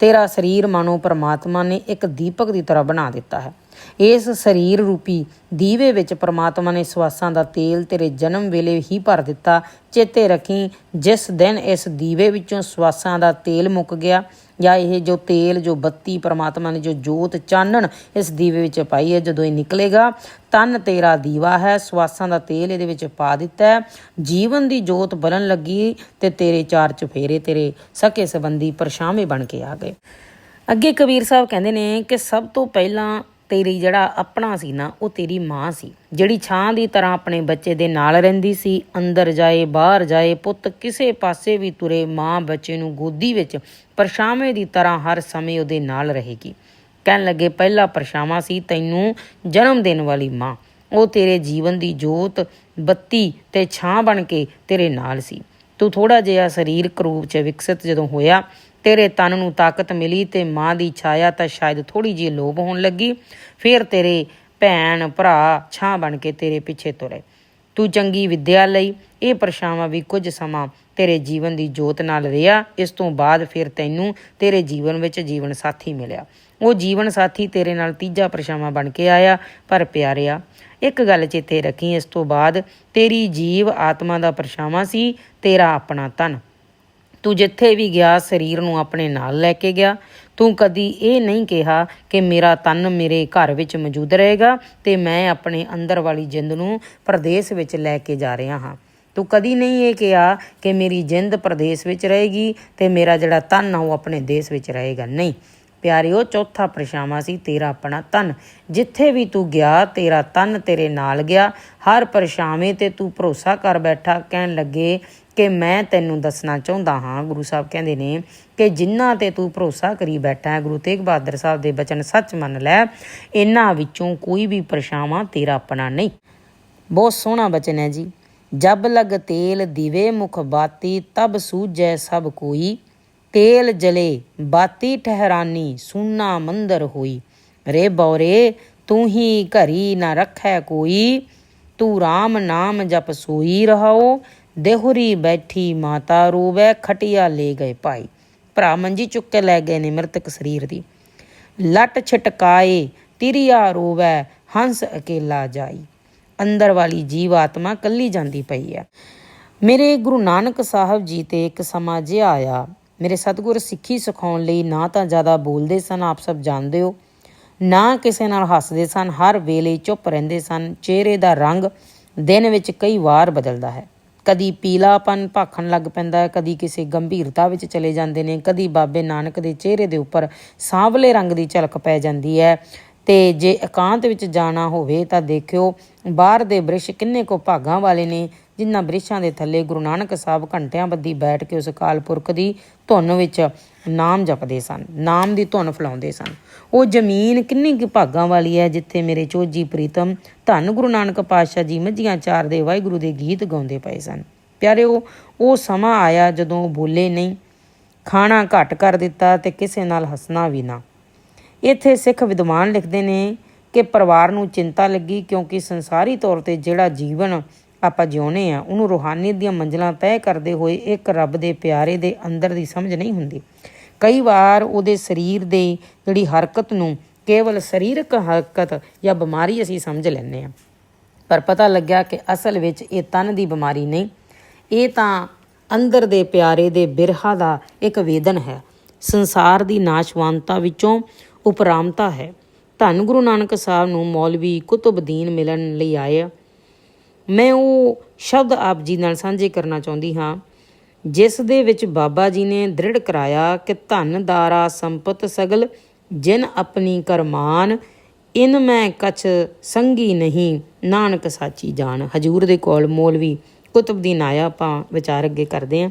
ਤੇਰਾ ਸਰੀਰ ਮਾਨੋ ਪਰਮਾਤਮਾ ਨੇ ਇੱਕ ਦੀਪਕ ਦੀ ਤਰ੍ਹਾਂ ਬਣਾ ਦਿੱਤਾ ਹੈ। ਇਸ ਸਰੀਰ ਰੂਪੀ ਦੀਵੇ ਵਿੱਚ ਪਰਮਾਤਮਾ ਨੇ ਸਵਾਸਾਂ ਦਾ ਤੇਲ ਤੇਰੇ ਜਨਮ ਵੇਲੇ ਹੀ ਭਰ ਦਿੱਤਾ, ਚੇਤੇ ਰੱਖੀ, ਜਿਸ ਦਿਨ ਇਸ ਦੀਵੇ ਵਿੱਚੋਂ ਸਵਾਸਾਂ ਦਾ ਤੇਲ ਮੁੱਕ ਗਿਆ ਜਾਂ ਇਹ ਜੋ ਤੇਲ, ਜੋ ਬੱਤੀ ਪ੍ਰਮਾਤਮਾ ਨੇ ਜੋ ਜੋਤ ਚਾਨਣ ਇਸ ਦੀਵੇ ਵਿੱਚ ਪਾਈ ਹੈ, ਜਦੋਂ ਇਹ ਨਿਕਲੇਗਾ, ਤਨ ਤੇਰਾ ਦੀਵਾ ਹੈ, ਸਵਾਸਾਂ ਦਾ ਤੇਲ ਇਹਦੇ ਵਿੱਚ ਪਾ ਦਿੱਤਾ ਹੈ। ਜੀਵਨ ਦੀ ਜੋਤ ਬਲਣ ਲੱਗੀ ਤੇ ਤੇਰੇ ਚਾਰ ਚਫੇਰੇ ਤੇਰੇ ਸਕੇ ਸੰਬੰਧੀ ਪਰਛਾਵੇਂ ਬਣ ਕੇ ਆ ਗਏ। ਅੱਗੇ ਕਬੀਰ ਸਾਹਿਬ ਕਹਿੰਦੇ ਨੇ ਕਿ ਸਭ ਤੋਂ ਪਹਿਲਾਂ ਤੇਰੀ ਜਿਹੜਾ ਆਪਣਾ ਸੀ ਨਾ, ਉਹ ਤੇਰੀ ਮਾਂ ਸੀ। ਜਿਹੜੀ ਛਾਂ ਦੀ ਤਰ੍ਹਾਂ ਆਪਣੇ ਬੱਚੇ ਦੇ ਨਾਲ ਰਹਿੰਦੀ ਸੀ, ਅੰਦਰ ਜਾਏ, ਬਾਹਰ ਜਾਏ, ਪੁੱਤ ਕਿਸੇ ਪਾਸੇ ਵੀ ਤੁਰੇ, ਮਾਂ ਬੱਚੇ ਨੂੰ ਗੋਦੀ ਵਿੱਚ ਪਰਛਾਵੇਂ ਦੀ ਤਰ੍ਹਾਂ ਹਰ ਸਮੇਂ ਉਹਦੇ ਨਾਲ ਰਹੇਗੀ। ਕਹਿਣ ਲੱਗੇ, ਪਹਿਲਾ ਪਰਛਾਵਾਂ ਸੀ ਤੈਨੂੰ ਜਨਮ ਦੇਣ ਵਾਲੀ ਮਾਂ। ਉਹ ਤੇਰੇ ਜੀਵਨ ਦੀ ਜੋਤ, ਬੱਤੀ ਤੇ ਛਾਂ ਬਣ ਕੇ ਤੇਰੇ ਨਾਲ ਸੀ। ਤੂੰ ਥੋੜਾ ਜਿਹਾ ਸਰੀਰਕ ਰੂਪ 'ਚ ਵਿਕਸਿਤ ਜਦੋਂ ਹੋਇਆ ਤੇਰੇ ਤਨ ਨੂੰ ਤਾਕਤ ਮਿਲੀ ਤੇ ਮਾਂ ਦੀ ਛਾਇਆ ਤਾਂ ਸ਼ਾਇਦ ਥੋੜੀ ਜਿਹੀ ਲੋਭ ਹੋਣ ਲੱਗੀ। ਫਿਰ ਤੇਰੇ ਭੈਣ ਭਰਾ ਛਾਂ ਬਣ ਕੇ ਤੇਰੇ ਪਿੱਛੇ ਤੁਰੇ। ਤੂੰ ਚੰਗੀ ਵਿਦਿਆ ਲਈ, ਇਹ ਪਰਛਾਵਾਂ ਵੀ ਕੁਝ ਸਮਾਂ ਤੇਰੇ ਜੀਵਨ ਦੀ ਜੋਤ ਨਾਲ ਰਿਹਾ। ਇਸ ਤੋਂ ਬਾਅਦ ਫਿਰ ਤੈਨੂੰ ਤੇਰੇ ਜੀਵਨ ਵਿੱਚ ਜੀਵਨ ਸਾਥੀ ਮਿਲਿਆ। ਉਹ ਜੀਵਨ ਸਾਥੀ ਤੇਰੇ ਨਾਲ ਤੀਜਾ ਪਰਛਾਵਾਂ ਬਣ ਕੇ ਆਇਆ, ਪਰ ਪਿਆਰਿਆ, ਇੱਕ ਗੱਲ ਚੇਤੇ ਰੱਖੀ, ਇਸ ਤੋਂ ਬਾਅਦ ਤੇਰੀ ਜੀਵ ਆਤਮਾ ਦਾ ਪਰਛਾਵਾਂ ਸੀ, ਤੇਰਾ ਆਪਣਾ ਤਨ ਤੂੰ ਜਿੱਥੇ ਵੀ ਗਿਆ, ਸਰੀਰ ਨੂੰ ਆਪਣੇ ਨਾਲ ਲੈ ਕੇ ਗਿਆ। ਤੂੰ ਕਦੀ ਇਹ ਨਹੀਂ ਕਿਹਾ ਕਿ ਮੇਰਾ ਤਨ ਮੇਰੇ ਘਰ ਵਿੱਚ ਮੌਜੂਦ ਰਹੇਗਾ ਤੇ ਮੈਂ ਆਪਣੇ ਅੰਦਰ ਵਾਲੀ ਜਿੰਦ ਨੂੰ ਪ੍ਰਦੇਸ਼ ਵਿੱਚ ਲੈ ਕੇ ਜਾ ਰਿਹਾ ਹਾਂ। ਤੂੰ ਕਦੀ ਨਹੀਂ ਇਹ ਕਿਹਾ ਕਿ ਮੇਰੀ ਜਿੰਦ ਪ੍ਰਦੇਸ਼ ਵਿੱਚ ਰਹੇਗੀ ਤੇ ਮੇਰਾ ਜਿਹੜਾ ਤਨ ਆ, ਉਹ ਆਪਣੇ ਦੇਸ਼ ਵਿੱਚ ਰਹੇਗਾ। ਨਹੀਂ। ਪਿਆਰਿਓ, ਚੌਥਾ ਪਰਛਾਵਾਂ ਸੀ, ਤੇਰਾ ਆਪਣਾ ਤਨ। ਜਿੱਥੇ ਵੀ ਤੂੰ ਗਿਆ, ਤੇਰਾ ਤਨ ਤੇਰੇ ਨਾਲ ਗਿਆ। ਹਰ ਪਰਛਾਵੇਂ ਤੇ ਤੂੰ ਭਰੋਸਾ ਕਰ ਬੈਠਾ, ਕਹਿਣ ਲੱਗੇ ਕਿ ਮੈਂ ਤੈਨੂੰ ਦੱਸਣਾ ਚਾਹੁੰਦਾ ਹਾਂ, ਗੁਰੂ ਸਾਹਿਬ ਕਹਿੰਦੇ ਨੇ ਕਿ ਜਿੰਨਾ ਤੇ ਤੂੰ ਭਰੋਸਾ ਕਰੀ ਬੈਠਾ ਹੈ, ਗੁਰੂ ਤੇਗ ਬਹਾਦਰ ਸਾਹਿਬ ਦੇ ਬਚਨ ਸੱਚ ਮੰਨ ਲੈ, ਇਹਨਾਂ ਵਿੱਚੋਂ ਕੋਈ ਵੀ ਪਰਛਾਵਾਂ ਤੇਰਾ ਆਪਣਾ ਨਹੀਂ। ਬਹੁਤ ਸੋਹਣਾ ਬਚਨ ਹੈ ਜੀ। ਜਬ ਲਗ ਤੇਲ ਦਿਵੇ ਮੁਖ ਬਾਤੀ, ਤਬ ਸੂਝੈ ਸਭ ਕੋਈ। ਤੇਲ ਜਲੇ, ਬਾਤੀ ਠਹਿਰਾਨੀ, ਸੁਨਾ ਮੰਦਰ ਹੋਈ। ਰੇ ਬੌਰੇ, ਤੂੰ ਹੀ ਘਰੀ ਨਾ ਰੱਖੈ ਕੋਈ। ਤੂੰ RAM ਨਾਮ ਜਪ ਸੋਈ ਰਹਾਓ ਦੇਹੁਰੀ ਬੈਠੀ ਮਾਤਾ ਰੋਵੈ ਖਟਿਆ ਲੈ ਗਏ ਭਾਈ। ਭਰਾ ਮੰਜੀ ਚੁੱਕ ਕੇ ਲੈ ਗਏ ਨੇ ਮ੍ਰਿਤਕ ਸਰੀਰ ਦੀ। ਲੱਟ ਛਟਕਾਏ, ਤਿਰਿਆ ਰੋਵੈ, ਹੰਸ ਅਕੇਲਾ ਜਾਈ। ਅੰਦਰ ਵਾਲੀ ਜੀਵ ਆਤਮਾ ਕੱਲੀ ਜਾਂਦੀ ਪਈ ਆ ਮੇਰੇ ਗੁਰੂ ਨਾਨਕ ਸਾਹਿਬ ਜੀ ਤੇ ਇੱਕ ਸਮਾਂ ਜਿਹਾ ਆਇਆ। ਮੇਰੇ ਸਤਿਗੁਰ ਸਿੱਖੀ ਸਿਖਾਉਣ ਲਈ ਨਾ ਤਾਂ ਜ਼ਿਆਦਾ ਬੋਲਦੇ ਸਨ, ਆਪ ਸਭ ਜਾਣਦੇ ਹੋ। ਨਾ ਕਿਸੇ ਨਾਲ ਹੱਸਦੇ ਸਨ, ਹਰ ਵੇਲੇ ਚੁੱਪ ਰਹਿੰਦੇ ਸਨ। ਚਿਹਰੇ ਦਾ ਰੰਗ ਦਿਨ ਵਿੱਚ ਕਈ ਵਾਰ ਬਦਲਦਾ ਹੈ। ਕਦੀ ਪੀਲਾਪਨ ਭਾਖਣ ਲੱਗ ਪੈਂਦਾ ਹੈ, ਕਦੀ ਕਿਸੇ ਗੰਭੀਰਤਾ ਵਿੱਚ ਚਲੇ ਜਾਂਦੇ ਨੇ, ਕਦੀ ਬਾਬੇ ਨਾਨਕ ਦੇ ਚਿਹਰੇ ਦੇ ਉੱਪਰ ਸਾਂਵਲੇ ਰੰਗ ਦੀ ਝਲਕ ਪੈ ਜਾਂਦੀ ਹੈ। ਤੇ ਜੇ ਇਕਾਂਤ ਵਿੱਚ ਜਾਣਾ ਹੋਵੇ ਤਾਂ ਦੇਖਿਓ, ਬਾਹਰ ਦੇ ਬ੍ਰਿਸ਼ ਕਿੰਨੇ ਕੋ ਭਾਗਾਂ ਵਾਲੇ ਨੇ, ਜਿਨ੍ਹਾਂ ਬ੍ਰਿਸ਼ਾਂ ਦੇ ਥੱਲੇ ਗੁਰੂ ਨਾਨਕ ਸਾਹਿਬ ਘੰਟਿਆਂ ਬੱਧੀ ਬੈਠ ਕੇ ਉਸ ਅਕਾਲ ਪੁਰਖ ਦੀ ਧੁਨ ਵਿੱਚ ਨਾਮ ਜਪਦੇ ਸਨ, ਨਾਮ ਦੀ ਧੁਨ ਫਲਾਉਂਦੇ ਸਨ। ਉਹ ਜ਼ਮੀਨ ਕਿੰਨੀ ਕੁ ਭਾਗਾਂ ਵਾਲੀ ਹੈ, ਜਿੱਥੇ ਮੇਰੇ ਚੋਜੀ ਪ੍ਰੀਤਮ ਧੰਨ ਗੁਰੂ ਨਾਨਕ ਪਾਤਸ਼ਾਹ ਜੀ ਮੱਝੀਆਂ ਚਾਰ ਦੇ ਵਾਹਿਗੁਰੂ ਦੇ ਗੀਤ ਗਾਉਂਦੇ ਪਏ ਸਨ। ਪਿਆਰਿਓ, ਉਹ ਸਮਾਂ ਆਇਆ ਜਦੋਂ ਬੋਲੇ, ਨਹੀਂ, ਖਾਣਾ ਘੱਟ ਕਰ ਦਿੱਤਾ ਤੇ ਕਿਸੇ ਨਾਲ ਹੱਸਣਾ ਵੀ ਨਾ। ਇੱਥੇ ਸਿੱਖ ਵਿਦਵਾਨ ਲਿਖਦੇ ਨੇ ਕਿ ਪਰਿਵਾਰ ਨੂੰ ਚਿੰਤਾ ਲੱਗੀ ਕਿਉਂਕਿ ਸੰਸਾਰੀ ਤੌਰ ਤੇ ਜਿਹੜਾ ਜੀਵਨ ਆਪਾਂ ਜਿਉਨੇ ਆ, ਉਹਨੂੰ ਰੂਹਾਨੀਅਤ ਦੀਆਂ ਮੰਜ਼ਲਾਂ ਤੈਅ ਕਰਦੇ ਹੋਏ ਇੱਕ ਰੱਬ ਦੇ ਪਿਆਰੇ ਦੇ ਅੰਦਰ ਦੀ ਸਮਝ ਨਹੀਂ ਹੁੰਦੀ। ਕਈ ਵਾਰ ਉਹਦੇ ਸਰੀਰ ਦੇ ਜਿਹੜੀ ਹਰਕਤ ਨੂੰ ਕੇਵਲ ਸਰੀਰਕ ਹਰਕਤ ਜਾਂ ਬਿਮਾਰੀ ਅਸੀਂ ਸਮਝ ਲੈਂਦੇ ਆ ਪਰ ਪਤਾ ਲੱਗਿਆ ਕਿ ਅਸਲ ਵਿੱਚ ਇਹ ਤਨ ਦੀ ਬਿਮਾਰੀ ਨਹੀਂ। ਇਹ ਤਾਂ ਅੰਦਰ ਦੇ ਪਿਆਰੇ ਦੇ ਬਿਰਹਾ ਦਾ ਇੱਕ ਵੇਦਨ ਹੈ। ਸੰਸਾਰ ਦੀ ਨਾਸ਼ਵਾਨਤਾ ਵਿੱਚੋਂ ਉਪਰਾਮਤਾ ਹੈ। ਧੰਨ ਗੁਰੂ ਨਾਨਕ ਸਾਹਿਬ ਨੂੰ ਮੌਲਵੀ ਕੁਤਬਦੀਨ ਮਿਲਣ ਲਈ ਆਏ ਆ। ਮੈਂ ਉਹ ਸ਼ਬਦ ਆਪ ਜੀ ਨਾਲ ਸਾਂਝੇ ਕਰਨਾ ਚਾਹੁੰਦੀ ਹਾਂ। ਜਿਸ ਦੇ ਵਿੱਚ ਬਾਬਾ ਜੀ ਨੇ ਦ੍ਰਿੜ ਕਰਾਇਆ ਕਿ ਧਨ ਦਾਰਾ ਸੰਪਤ ਸਗਲ, ਜਿਨ ਆਪਣੀ ਕਰਮਾਨ, ਇਨ ਮੈਂ ਕਛ ਸੰਗੀ ਨਹੀਂ। ਨਾਨਕ ਸਾਚੀ ਜਾਣ ਹਜੂਰ ਦੇ ਕੋਲ ਮੌਲਵੀ ਕੁਤਬਦੀਨ ਆਇਆ ਆਪਾਂ ਵਿਚਾਰ ਅੱਗੇ ਕਰਦੇ ਹਾਂ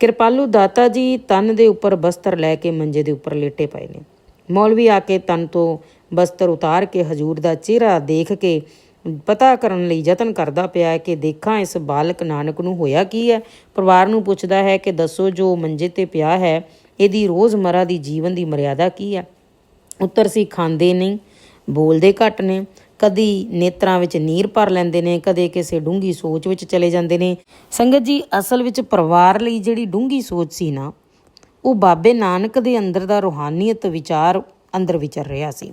ਕਿਰਪਾਲੂ ਦਾਤਾ ਜੀ ਤਨ ਦੇ ਉੱਪਰ ਬਸਤਰ ਲੈ ਕੇ ਮੰਜੇ ਦੇ ਉੱਪਰ ਲੇਟੇ ਪਏ ਨੇ। ਮੌਲਵੀ ਆ ਕੇ ਤਨ ਤੋਂ ਬਸਤਰ ਉਤਾਰ ਕੇ ਹਜੂਰ ਦਾ ਚਿਹਰਾ ਦੇਖ ਕੇ ਪਤਾ ਕਰਨ ਲਈ ਯਤਨ ਕਰਦਾ ਪਿਆ ਹੈ ਕਿ ਦੇਖਾਂ ਇਸ ਬਾਲਕ ਨਾਨਕ ਨੂੰ ਹੋਇਆ ਕੀ ਹੈ। ਪਰਿਵਾਰ ਨੂੰ ਪੁੱਛਦਾ ਹੈ ਕਿ ਦੱਸੋ ਜੋ ਮੰਜੇ ਤੇ ਪਿਆ ਹੈ, ਇਹਦੀ ਰੋਜ਼ਮਰਾ ਦੀ ਜੀਵਨ ਦੀ ਮਰਿਆਦਾ ਕੀ ਹੈ? ਉੱਤਰ ਸੀ, ਖਾਂਦੇ ਨਹੀਂ, ਬੋਲਦੇ ਘੱਟ ਨੇ, ਕਦੀ ਨੇਤਰਾਂ ਵਿੱਚ ਨੀਰ ਭਰ ਲੈਂਦੇ ਨੇ, ਕਦੇ ਕਿਸੇ ਡੂੰਗੀ ਸੋਚ ਵਿੱਚ ਚਲੇ ਜਾਂਦੇ ਨੇ। ਸੰਗਤ ਜੀ, ਅਸਲ ਵਿੱਚ ਪਰਿਵਾਰ ਲਈ ਜਿਹੜੀ ਡੂੰਗੀ ਸੋਚ ਸੀ ਨਾ, ਉਹ ਬਾਬੇ ਨਾਨਕ ਦੇ ਅੰਦਰ ਦਾ ਰੂਹਾਨੀਅਤ ਵਿਚਾਰ ਅੰਦਰ ਵਿਚਰ ਰਿਹਾ ਸੀ,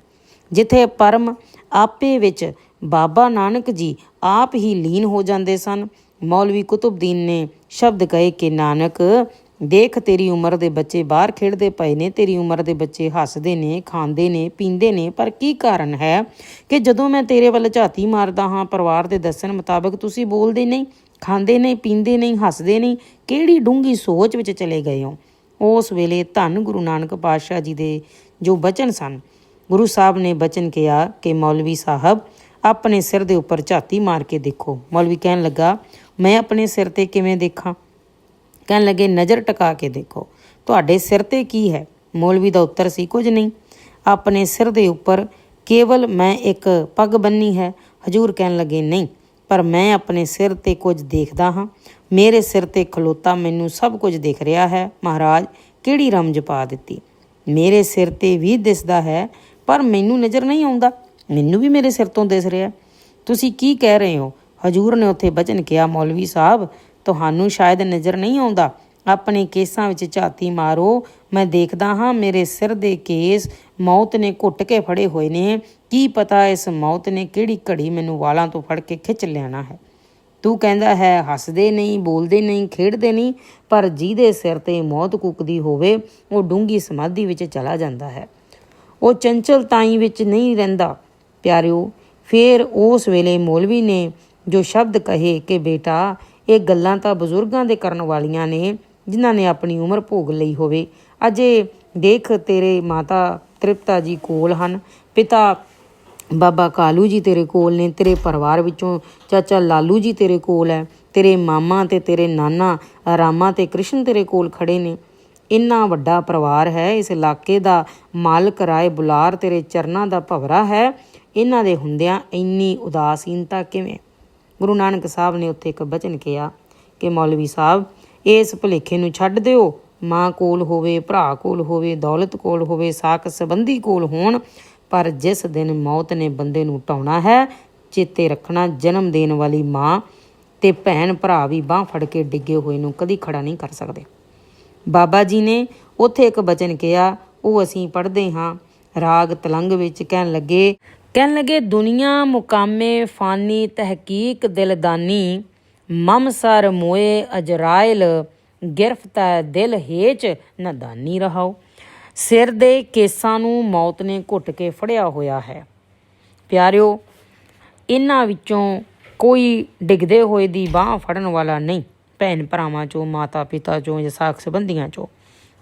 ਜਿੱਥੇ ਪਰਮ ਆਪੇ ਵਿੱਚ ਬਾਬਾ ਨਾਨਕ ਜੀ ਆਪ ਹੀ ਲੀਨ ਹੋ ਜਾਂਦੇ ਸਨ। ਮੌਲਵੀ ਕੁਤਬਦੀਨ ਨੇ ਸ਼ਬਦ ਕਹੇ ਕਿ, ਨਾਨਕ, ਦੇਖ ਤੇਰੀ ਉਮਰ ਦੇ ਬੱਚੇ ਬਾਹਰ ਖੇਡਦੇ ਪਏ ਨੇ, ਤੇਰੀ ਉਮਰ ਦੇ ਬੱਚੇ ਹੱਸਦੇ ਨੇ, ਖਾਂਦੇ ਨੇ, ਪੀਂਦੇ ਨੇ। ਪਰ ਕੀ ਕਾਰਨ ਹੈ ਕਿ ਜਦੋਂ ਮੈਂ ਤੇਰੇ ਵੱਲ ਝਾਤੀ ਮਾਰਦਾ ਹਾਂ, ਪਰਿਵਾਰ ਦੇ ਦੱਸਣ ਮੁਤਾਬਕ ਤੁਸੀਂ ਬੋਲਦੇ ਨਹੀਂ, ਖਾਂਦੇ ਨਹੀਂ, ਪੀਂਦੇ ਨਹੀਂ, ਹੱਸਦੇ ਨਹੀਂ? ਕਿਹੜੀ ਡੂੰਗੀ ਸੋਚ ਵਿੱਚ ਚਲੇ ਗਏ ਹੋ? ਉਸ ਵੇਲੇ ਧੰਨ ਗੁਰੂ ਨਾਨਕ ਪਾਤਸ਼ਾਹ ਜੀ ਦੇ ਜੋ ਬਚਨ ਸਨ, ਗੁਰੂ ਸਾਹਿਬ ਨੇ ਬਚਨ ਕਿਹਾ ਕਿ, ਮੌਲਵੀ ਸਾਹਿਬ ਆਪਣੇ ਸਿਰ ਦੇ ਉੱਪਰ ਝਾਤੀ ਮਾਰ ਕੇ ਦੇਖੋ। ਮੌਲਵੀ ਕਹਿਣ ਲੱਗਾ, ਮੈਂ ਆਪਣੇ ਸਿਰ ਤੇ ਕਿਵੇਂ ਦੇਖਾਂ? ਕਹਿਣ ਲੱਗੇ, ਨਜ਼ਰ ਟਿਕਾ ਕੇ ਦੇਖੋ। ਤੁਹਾਡੇ ਸਿਰ ਤੇ ਕੀ ਹੈ? ਮੌਲਵੀ ਦਾ ਉੱਤਰ ਸੀ, ਕੁਝ ਨਹੀਂ। ਆਪਣੇ ਸਿਰ ਦੇ ਉੱਪਰ ਕੇਵਲ ਮੈਂ ਇੱਕ ਪੱਗ ਬੰਨੀ ਹੈ। ਹਜੂਰ ਕਹਿਣ ਲੱਗੇ, ਨਹੀਂ, ਪਰ ਮੈਂ ਆਪਣੇ ਸਿਰ ਤੇ ਕੁਝ ਦੇਖਦਾ ਹਾਂ। ਮੇਰੇ ਸਿਰ ਤੇ ਖਲੋਤਾ ਮੈਨੂੰ ਸਭ ਕੁਝ ਦਿਖ ਰਿਹਾ ਹੈ। ਮਹਾਰਾਜ, ਕਿਹੜੀ ਰਮਜ ਪਾ ਦਿੱਤੀ? ਮੇਰੇ ਸਿਰ ਤੇ ਵੀ ਦਿਸਦਾ ਹੈ, ਪਰ ਮੈਨੂੰ ਨਜ਼ਰ ਨਹੀਂ ਆਉਂਦਾ। ਮੈਨੂੰ ਵੀ ਮੇਰੇ ਸਿਰ ਤੋਂ ਦਿਸ ਰਿਹਾ। ਤੁਸੀਂ ਕੀ ਕਹਿ ਰਹੇ ਹੋ? ਹਜੂਰ ਨੇ ਉੱਥੇ ਬਚਨ ਕਿਹਾ, ਮੌਲਵੀ ਸਾਹਿਬ, ਤੁਹਾਨੂੰ ਸ਼ਾਇਦ ਨਜ਼ਰ ਨਹੀਂ ਆਉਂਦਾ। ਆਪਣੇ ਕੇਸਾਂ ਵਿੱਚ ਝਾਤੀ ਮਾਰੋ। ਮੈਂ ਦੇਖਦਾ ਹਾਂ, ਮੇਰੇ ਸਿਰ ਦੇ ਕੇਸ ਮੌਤ ਨੇ ਘੁੱਟ ਕੇ ਫੜੇ ਹੋਏ ਨੇ। ਕੀ ਪਤਾ ਇਸ ਮੌਤ ਨੇ ਕਿਹੜੀ ਘੜੀ ਮੈਨੂੰ ਵਾਲਾਂ ਤੋਂ ਫੜ ਕੇ ਖਿੱਚ ਲੈਣਾ ਹੈ। ਤੂੰ ਕਹਿੰਦਾ ਹੈ, ਹੱਸਦੇ ਨਹੀਂ, ਬੋਲਦੇ ਨਹੀਂ, ਖੇਡਦੇ ਨਹੀਂ, ਪਰ ਜਿਹਦੇ ਸਿਰ ਤੇ ਮੌਤ ਕੁੱਕਦੀ ਹੋਵੇ, ਉਹ ਡੂੰਗੀ ਸਮਾਧੀ ਵਿੱਚ ਚਲਾ ਜਾਂਦਾ ਹੈ। ਉਹ ਚੰਚਲ ਤਾਈ ਵਿੱਚ ਨਹੀਂ ਰਹਿੰਦਾ। ਪਿਆਰਿਓ, ਫਿਰ ਉਸ ਵੇਲੇ ਮੌਲਵੀ ਨੇ ਜੋ ਸ਼ਬਦ ਕਹੇ ਕਿ ਬੇਟਾ, ਇਹ ਗੱਲਾਂ ਤਾਂ ਬਜ਼ੁਰਗਾਂ ਦੇ ਕਰਨ ਵਾਲੀਆਂ ਨੇ, ਜਿਨ੍ਹਾਂ ਨੇ ਆਪਣੀ ਉਮਰ ਭੋਗ ਲਈ ਹੋਵੇ। ਅਜੇ ਦੇਖ ਤੇਰੇ ਮਾਤਾ ਤ੍ਰਿਪਤਾ ਜੀ ਕੋਲ ਹਨ। ਪਿਤਾ ਬਾਬਾ ਕਾਲੂ ਜੀ ਤੇਰੇ ਕੋਲ ਨੇ, ਤੇਰੇ ਪਰਿਵਾਰ ਵਿੱਚੋਂ ਚਾਚਾ ਲਾਲੂ ਜੀ ਤੇਰੇ ਕੋਲ ਹੈ, ਤੇਰੇ ਮਾਮਾ ਤੇ ਤੇਰੇ ਨਾਨਾ ਰਾਮਾ ਤੇ ਕ੍ਰਿਸ਼ਨ ਤੇਰੇ ਕੋਲ ਖੜੇ ਨੇ। ਇੰਨਾ ਵੱਡਾ ਪਰਿਵਾਰ ਹੈ, ਇਸ ਇਲਾਕੇ ਦਾ ਮਾਲਕ ਰਾਏ ਬੁਲਾਰ ਤੇਰੇ ਚਰਨਾਂ ਦਾ ਭਵਰਾ ਹੈ। ਇਹਨਾਂ ਦੇ ਹੁੰਦਿਆਂ ਇੰਨੀ ਉਦਾਸੀਨਤਾ ਕਿਵੇਂ? ਗੁਰੂ ਨਾਨਕ ਸਾਹਿਬ ਨੇ ਉੱਥੇ ਇੱਕ ਬਚਨ ਕਿਹਾ ਕਿ ਮੌਲਵੀ ਸਾਹਿਬ, ਇਸ ਭੁਲੇਖੇ ਨੂੰ ਛੱਡ ਦਿਓ। ਮਾਂ ਕੋਲ ਹੋਵੇ, ਭਰਾ ਕੋਲ ਹੋਵੇ, ਦੌਲਤ ਕੋਲ ਹੋਵੇ ਸਾਕ ਸੰਬੰਧੀ ਕੋਲ ਹੋਣ। ਪਰ ਜਿਸ ਦਿਨ ਮੌਤ ਨੇ ਬੰਦੇ ਨੂੰ ਟਾਉਣਾ ਹੈ, ਚੇਤੇ ਰੱਖਣਾ ਜਨਮ ਦੇਣ ਵਾਲੀ ਮਾਂ ਤੇ ਭੈਣ ਭਰਾ ਵੀ ਬਾਹ ਫੜ ਕੇ ਡਿੱਗੇ ਹੋਏ ਨੂੰ ਕਦੀ ਖੜਾ ਨਹੀਂ ਕਰ ਸਕਦੇ। ਬਾਬਾ ਜੀ ਨੇ ਉੱਥੇ ਇੱਕ ਬਚਨ ਕਿਹਾ, ਉਹ ਅਸੀਂ ਪੜ੍ਹਦੇ ਹਾਂ। ਰਾਗ ਤਲੰਗ ਵਿੱਚ ਕਹਿਣ ਲੱਗੇ ਕਹਿਣ ਲੱਗੇ, ਦੁਨੀਆ ਮੁਕਾਮੇ ਫਾਨੀ ਤਹਿਕੀਕ ਦਿਲਦਾਨੀ, ਮਮ ਸਰ ਮੋਏ ਅਜਰਾਇਲ ਗਿਰਫਤਾ ਦਿਲ ਹੇਚ ਨਦਾਨੀ ਰਹਾਓ। ਸਿਰ ਦੇ ਕੇਸਾਂ ਨੂੰ ਮੌਤ ਨੇ ਘੁੱਟ ਕੇ ਫੜਿਆ ਹੋਇਆ ਹੈ। ਪਿਆਰਿਓ ਇਹਨਾਂ ਵਿੱਚੋਂ ਕੋਈ ਡਿੱਗਦੇ ਹੋਏ ਦੀ ਬਾਹ ਫੜਨ ਵਾਲਾ ਨਹੀਂ, ਭੈਣ ਭਰਾਵਾਂ ਚੋਂ ਮਾਤਾ ਪਿਤਾ ਚੋਂ ਜਾਂ ਸਾਖ ਸੰਬੰਧੀਆਂ ਚੋਂ।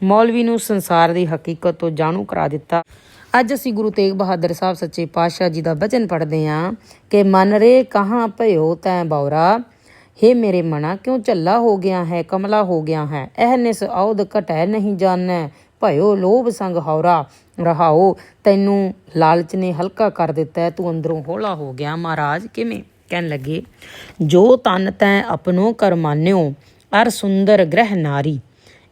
ਮੌਲਵੀ ਨੂੰ ਸੰਸਾਰ ਦੀ ਹਕੀਕਤ ਤੋਂ ਜਾਣੂ ਕਰਾ ਦਿੱਤਾ ਅੱਜ ਅਸੀਂ ਗੁਰੂ ਤੇਗ ਬਹਾਦਰ ਸਾਹਿਬ ਸੱਚੇ ਪਾਤਸ਼ਾਹ ਜੀ ਦਾ ਬਚਨ ਪੜ੍ਹਦੇ ਹਾਂ ਕਿ ਮਨ ਰੇ ਕਹਾਂ ਭਇਓ ਤੈ ਬੌਰਾ, ਹੇ ਮੇਰੇ ਮਨਾ ਕਿਉਂ ਝੱਲਾ ਹੋ ਗਿਆ ਹੈ, ਕਮਲਾ ਹੋ ਗਿਆ ਹੈ, ਇਹ ਨਿਸ ਔਦ ਘਟੈ ਨਹੀਂ ਜਾਣੈ, ਭਇਓ ਲੋਭ ਸੰਗ ਹੌਰਾ, ਰਹਾਓ, ਤੈਨੂੰ ਲਾਲਚ ਨੇ ਹਲਕਾ ਕਰ ਦਿੱਤਾ ਤੂੰ ਅੰਦਰੋਂ ਹੌਲਾ ਹੋ ਗਿਆ, ਮਹਾਰਾਜ ਕਿਵੇਂ? ਕਹਿਣ ਲੱਗੇ, ਜੋ ਤਨ ਤੈ ਆਪਣੋ ਕਰਮਾਨਿਓ ਅਰ ਸੁੰਦਰ ਗ੍ਰਹਿ ਨਾਰੀ,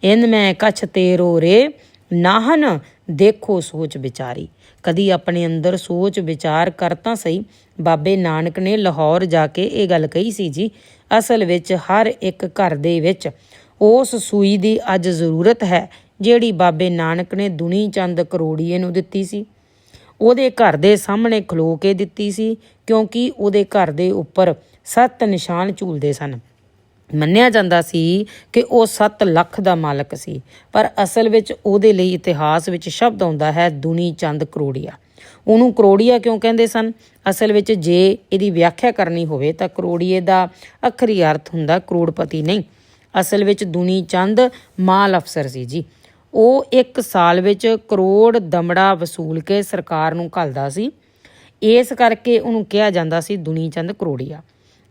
ਇਨ ਮੈਂ ਕਛ ਤੇਰੋ ਰੇ, ਨਾਹਨ ਦੇਖੋ ਸੋਚ ਵਿਚਾਰੀ। ਕਦੀ ਆਪਣੇ ਅੰਦਰ ਸੋਚ ਵਿਚਾਰ ਕਰ ਤਾਂ ਸਹੀ। ਬਾਬੇ ਨਾਨਕ ਨੇ ਲਾਹੌਰ ਜਾ ਕੇ ਇਹ ਗੱਲ ਕਹੀ ਸੀ ਜੀ, ਅਸਲ ਵਿੱਚ ਹਰ ਇੱਕ ਘਰ ਦੇ ਵਿੱਚ ਉਸ ਸੂਈ ਦੀ ਅੱਜ ਜ਼ਰੂਰਤ ਹੈ, ਜਿਹੜੀ ਬਾਬੇ ਨਾਨਕ ਨੇ ਦੁਨੀ ਚੰਦ ਕਰੋੜੀਏ ਨੂੰ ਦਿੱਤੀ ਸੀ। ਉਹਦੇ ਘਰ ਦੇ ਸਾਹਮਣੇ ਖਲੋ ਕੇ ਦਿੱਤੀ ਸੀ, ਕਿਉਂਕਿ ਉਹਦੇ ਘਰ ਦੇ ਉੱਪਰ ਸੱਤ ਨਿਸ਼ਾਨ ਝੂਲਦੇ ਸਨ। ਮੰਨਿਆ ਜਾਂਦਾ ਸੀ ਕਿ ਉਹ 7 ਲੱਖ ਦਾ ਮਾਲਕ ਸੀ। ਪਰ ਅਸਲ ਵਿੱਚ ਉਹਦੇ ਲਈ ਇਤਿਹਾਸ ਵਿੱਚ ਸ਼ਬਦ ਆਉਂਦਾ ਹੈ, ਦੁਨੀ ਚੰਦ ਕਰੋੜੀਆ। ਉਹਨੂੰ ਕਰੋੜੀਆ ਕਿਉਂ ਕਹਿੰਦੇ ਸਨ? ਅਸਲ ਵਿੱਚ ਜੇ ਇਹਦੀ ਵਿਆਖਿਆ ਕਰਨੀ ਹੋਵੇ ਤਾਂ ਕਰੋੜੀਏ ਦਾ ਅਖਰੀ ਅਰਥ ਹੁੰਦਾ ਕਰੋੜਪਤੀ ਨਹੀਂ। ਅਸਲ ਵਿੱਚ ਦੁਨੀ ਚੰਦ ਮਾਲ ਅਫਸਰ ਸੀ ਜੀ। ਉਹ ਇੱਕ ਸਾਲ ਵਿੱਚ ਕਰੋੜ ਦਮੜਾ ਵਸੂਲ ਕੇ ਸਰਕਾਰ ਨੂੰ ਘੱਲਦਾ ਸੀ। ਇਸ ਕਰਕੇ ਉਹਨੂੰ ਕਿਹਾ ਜਾਂਦਾ ਸੀ ਦੁਨੀ ਚੰਦ ਕਰੋੜੀਆ।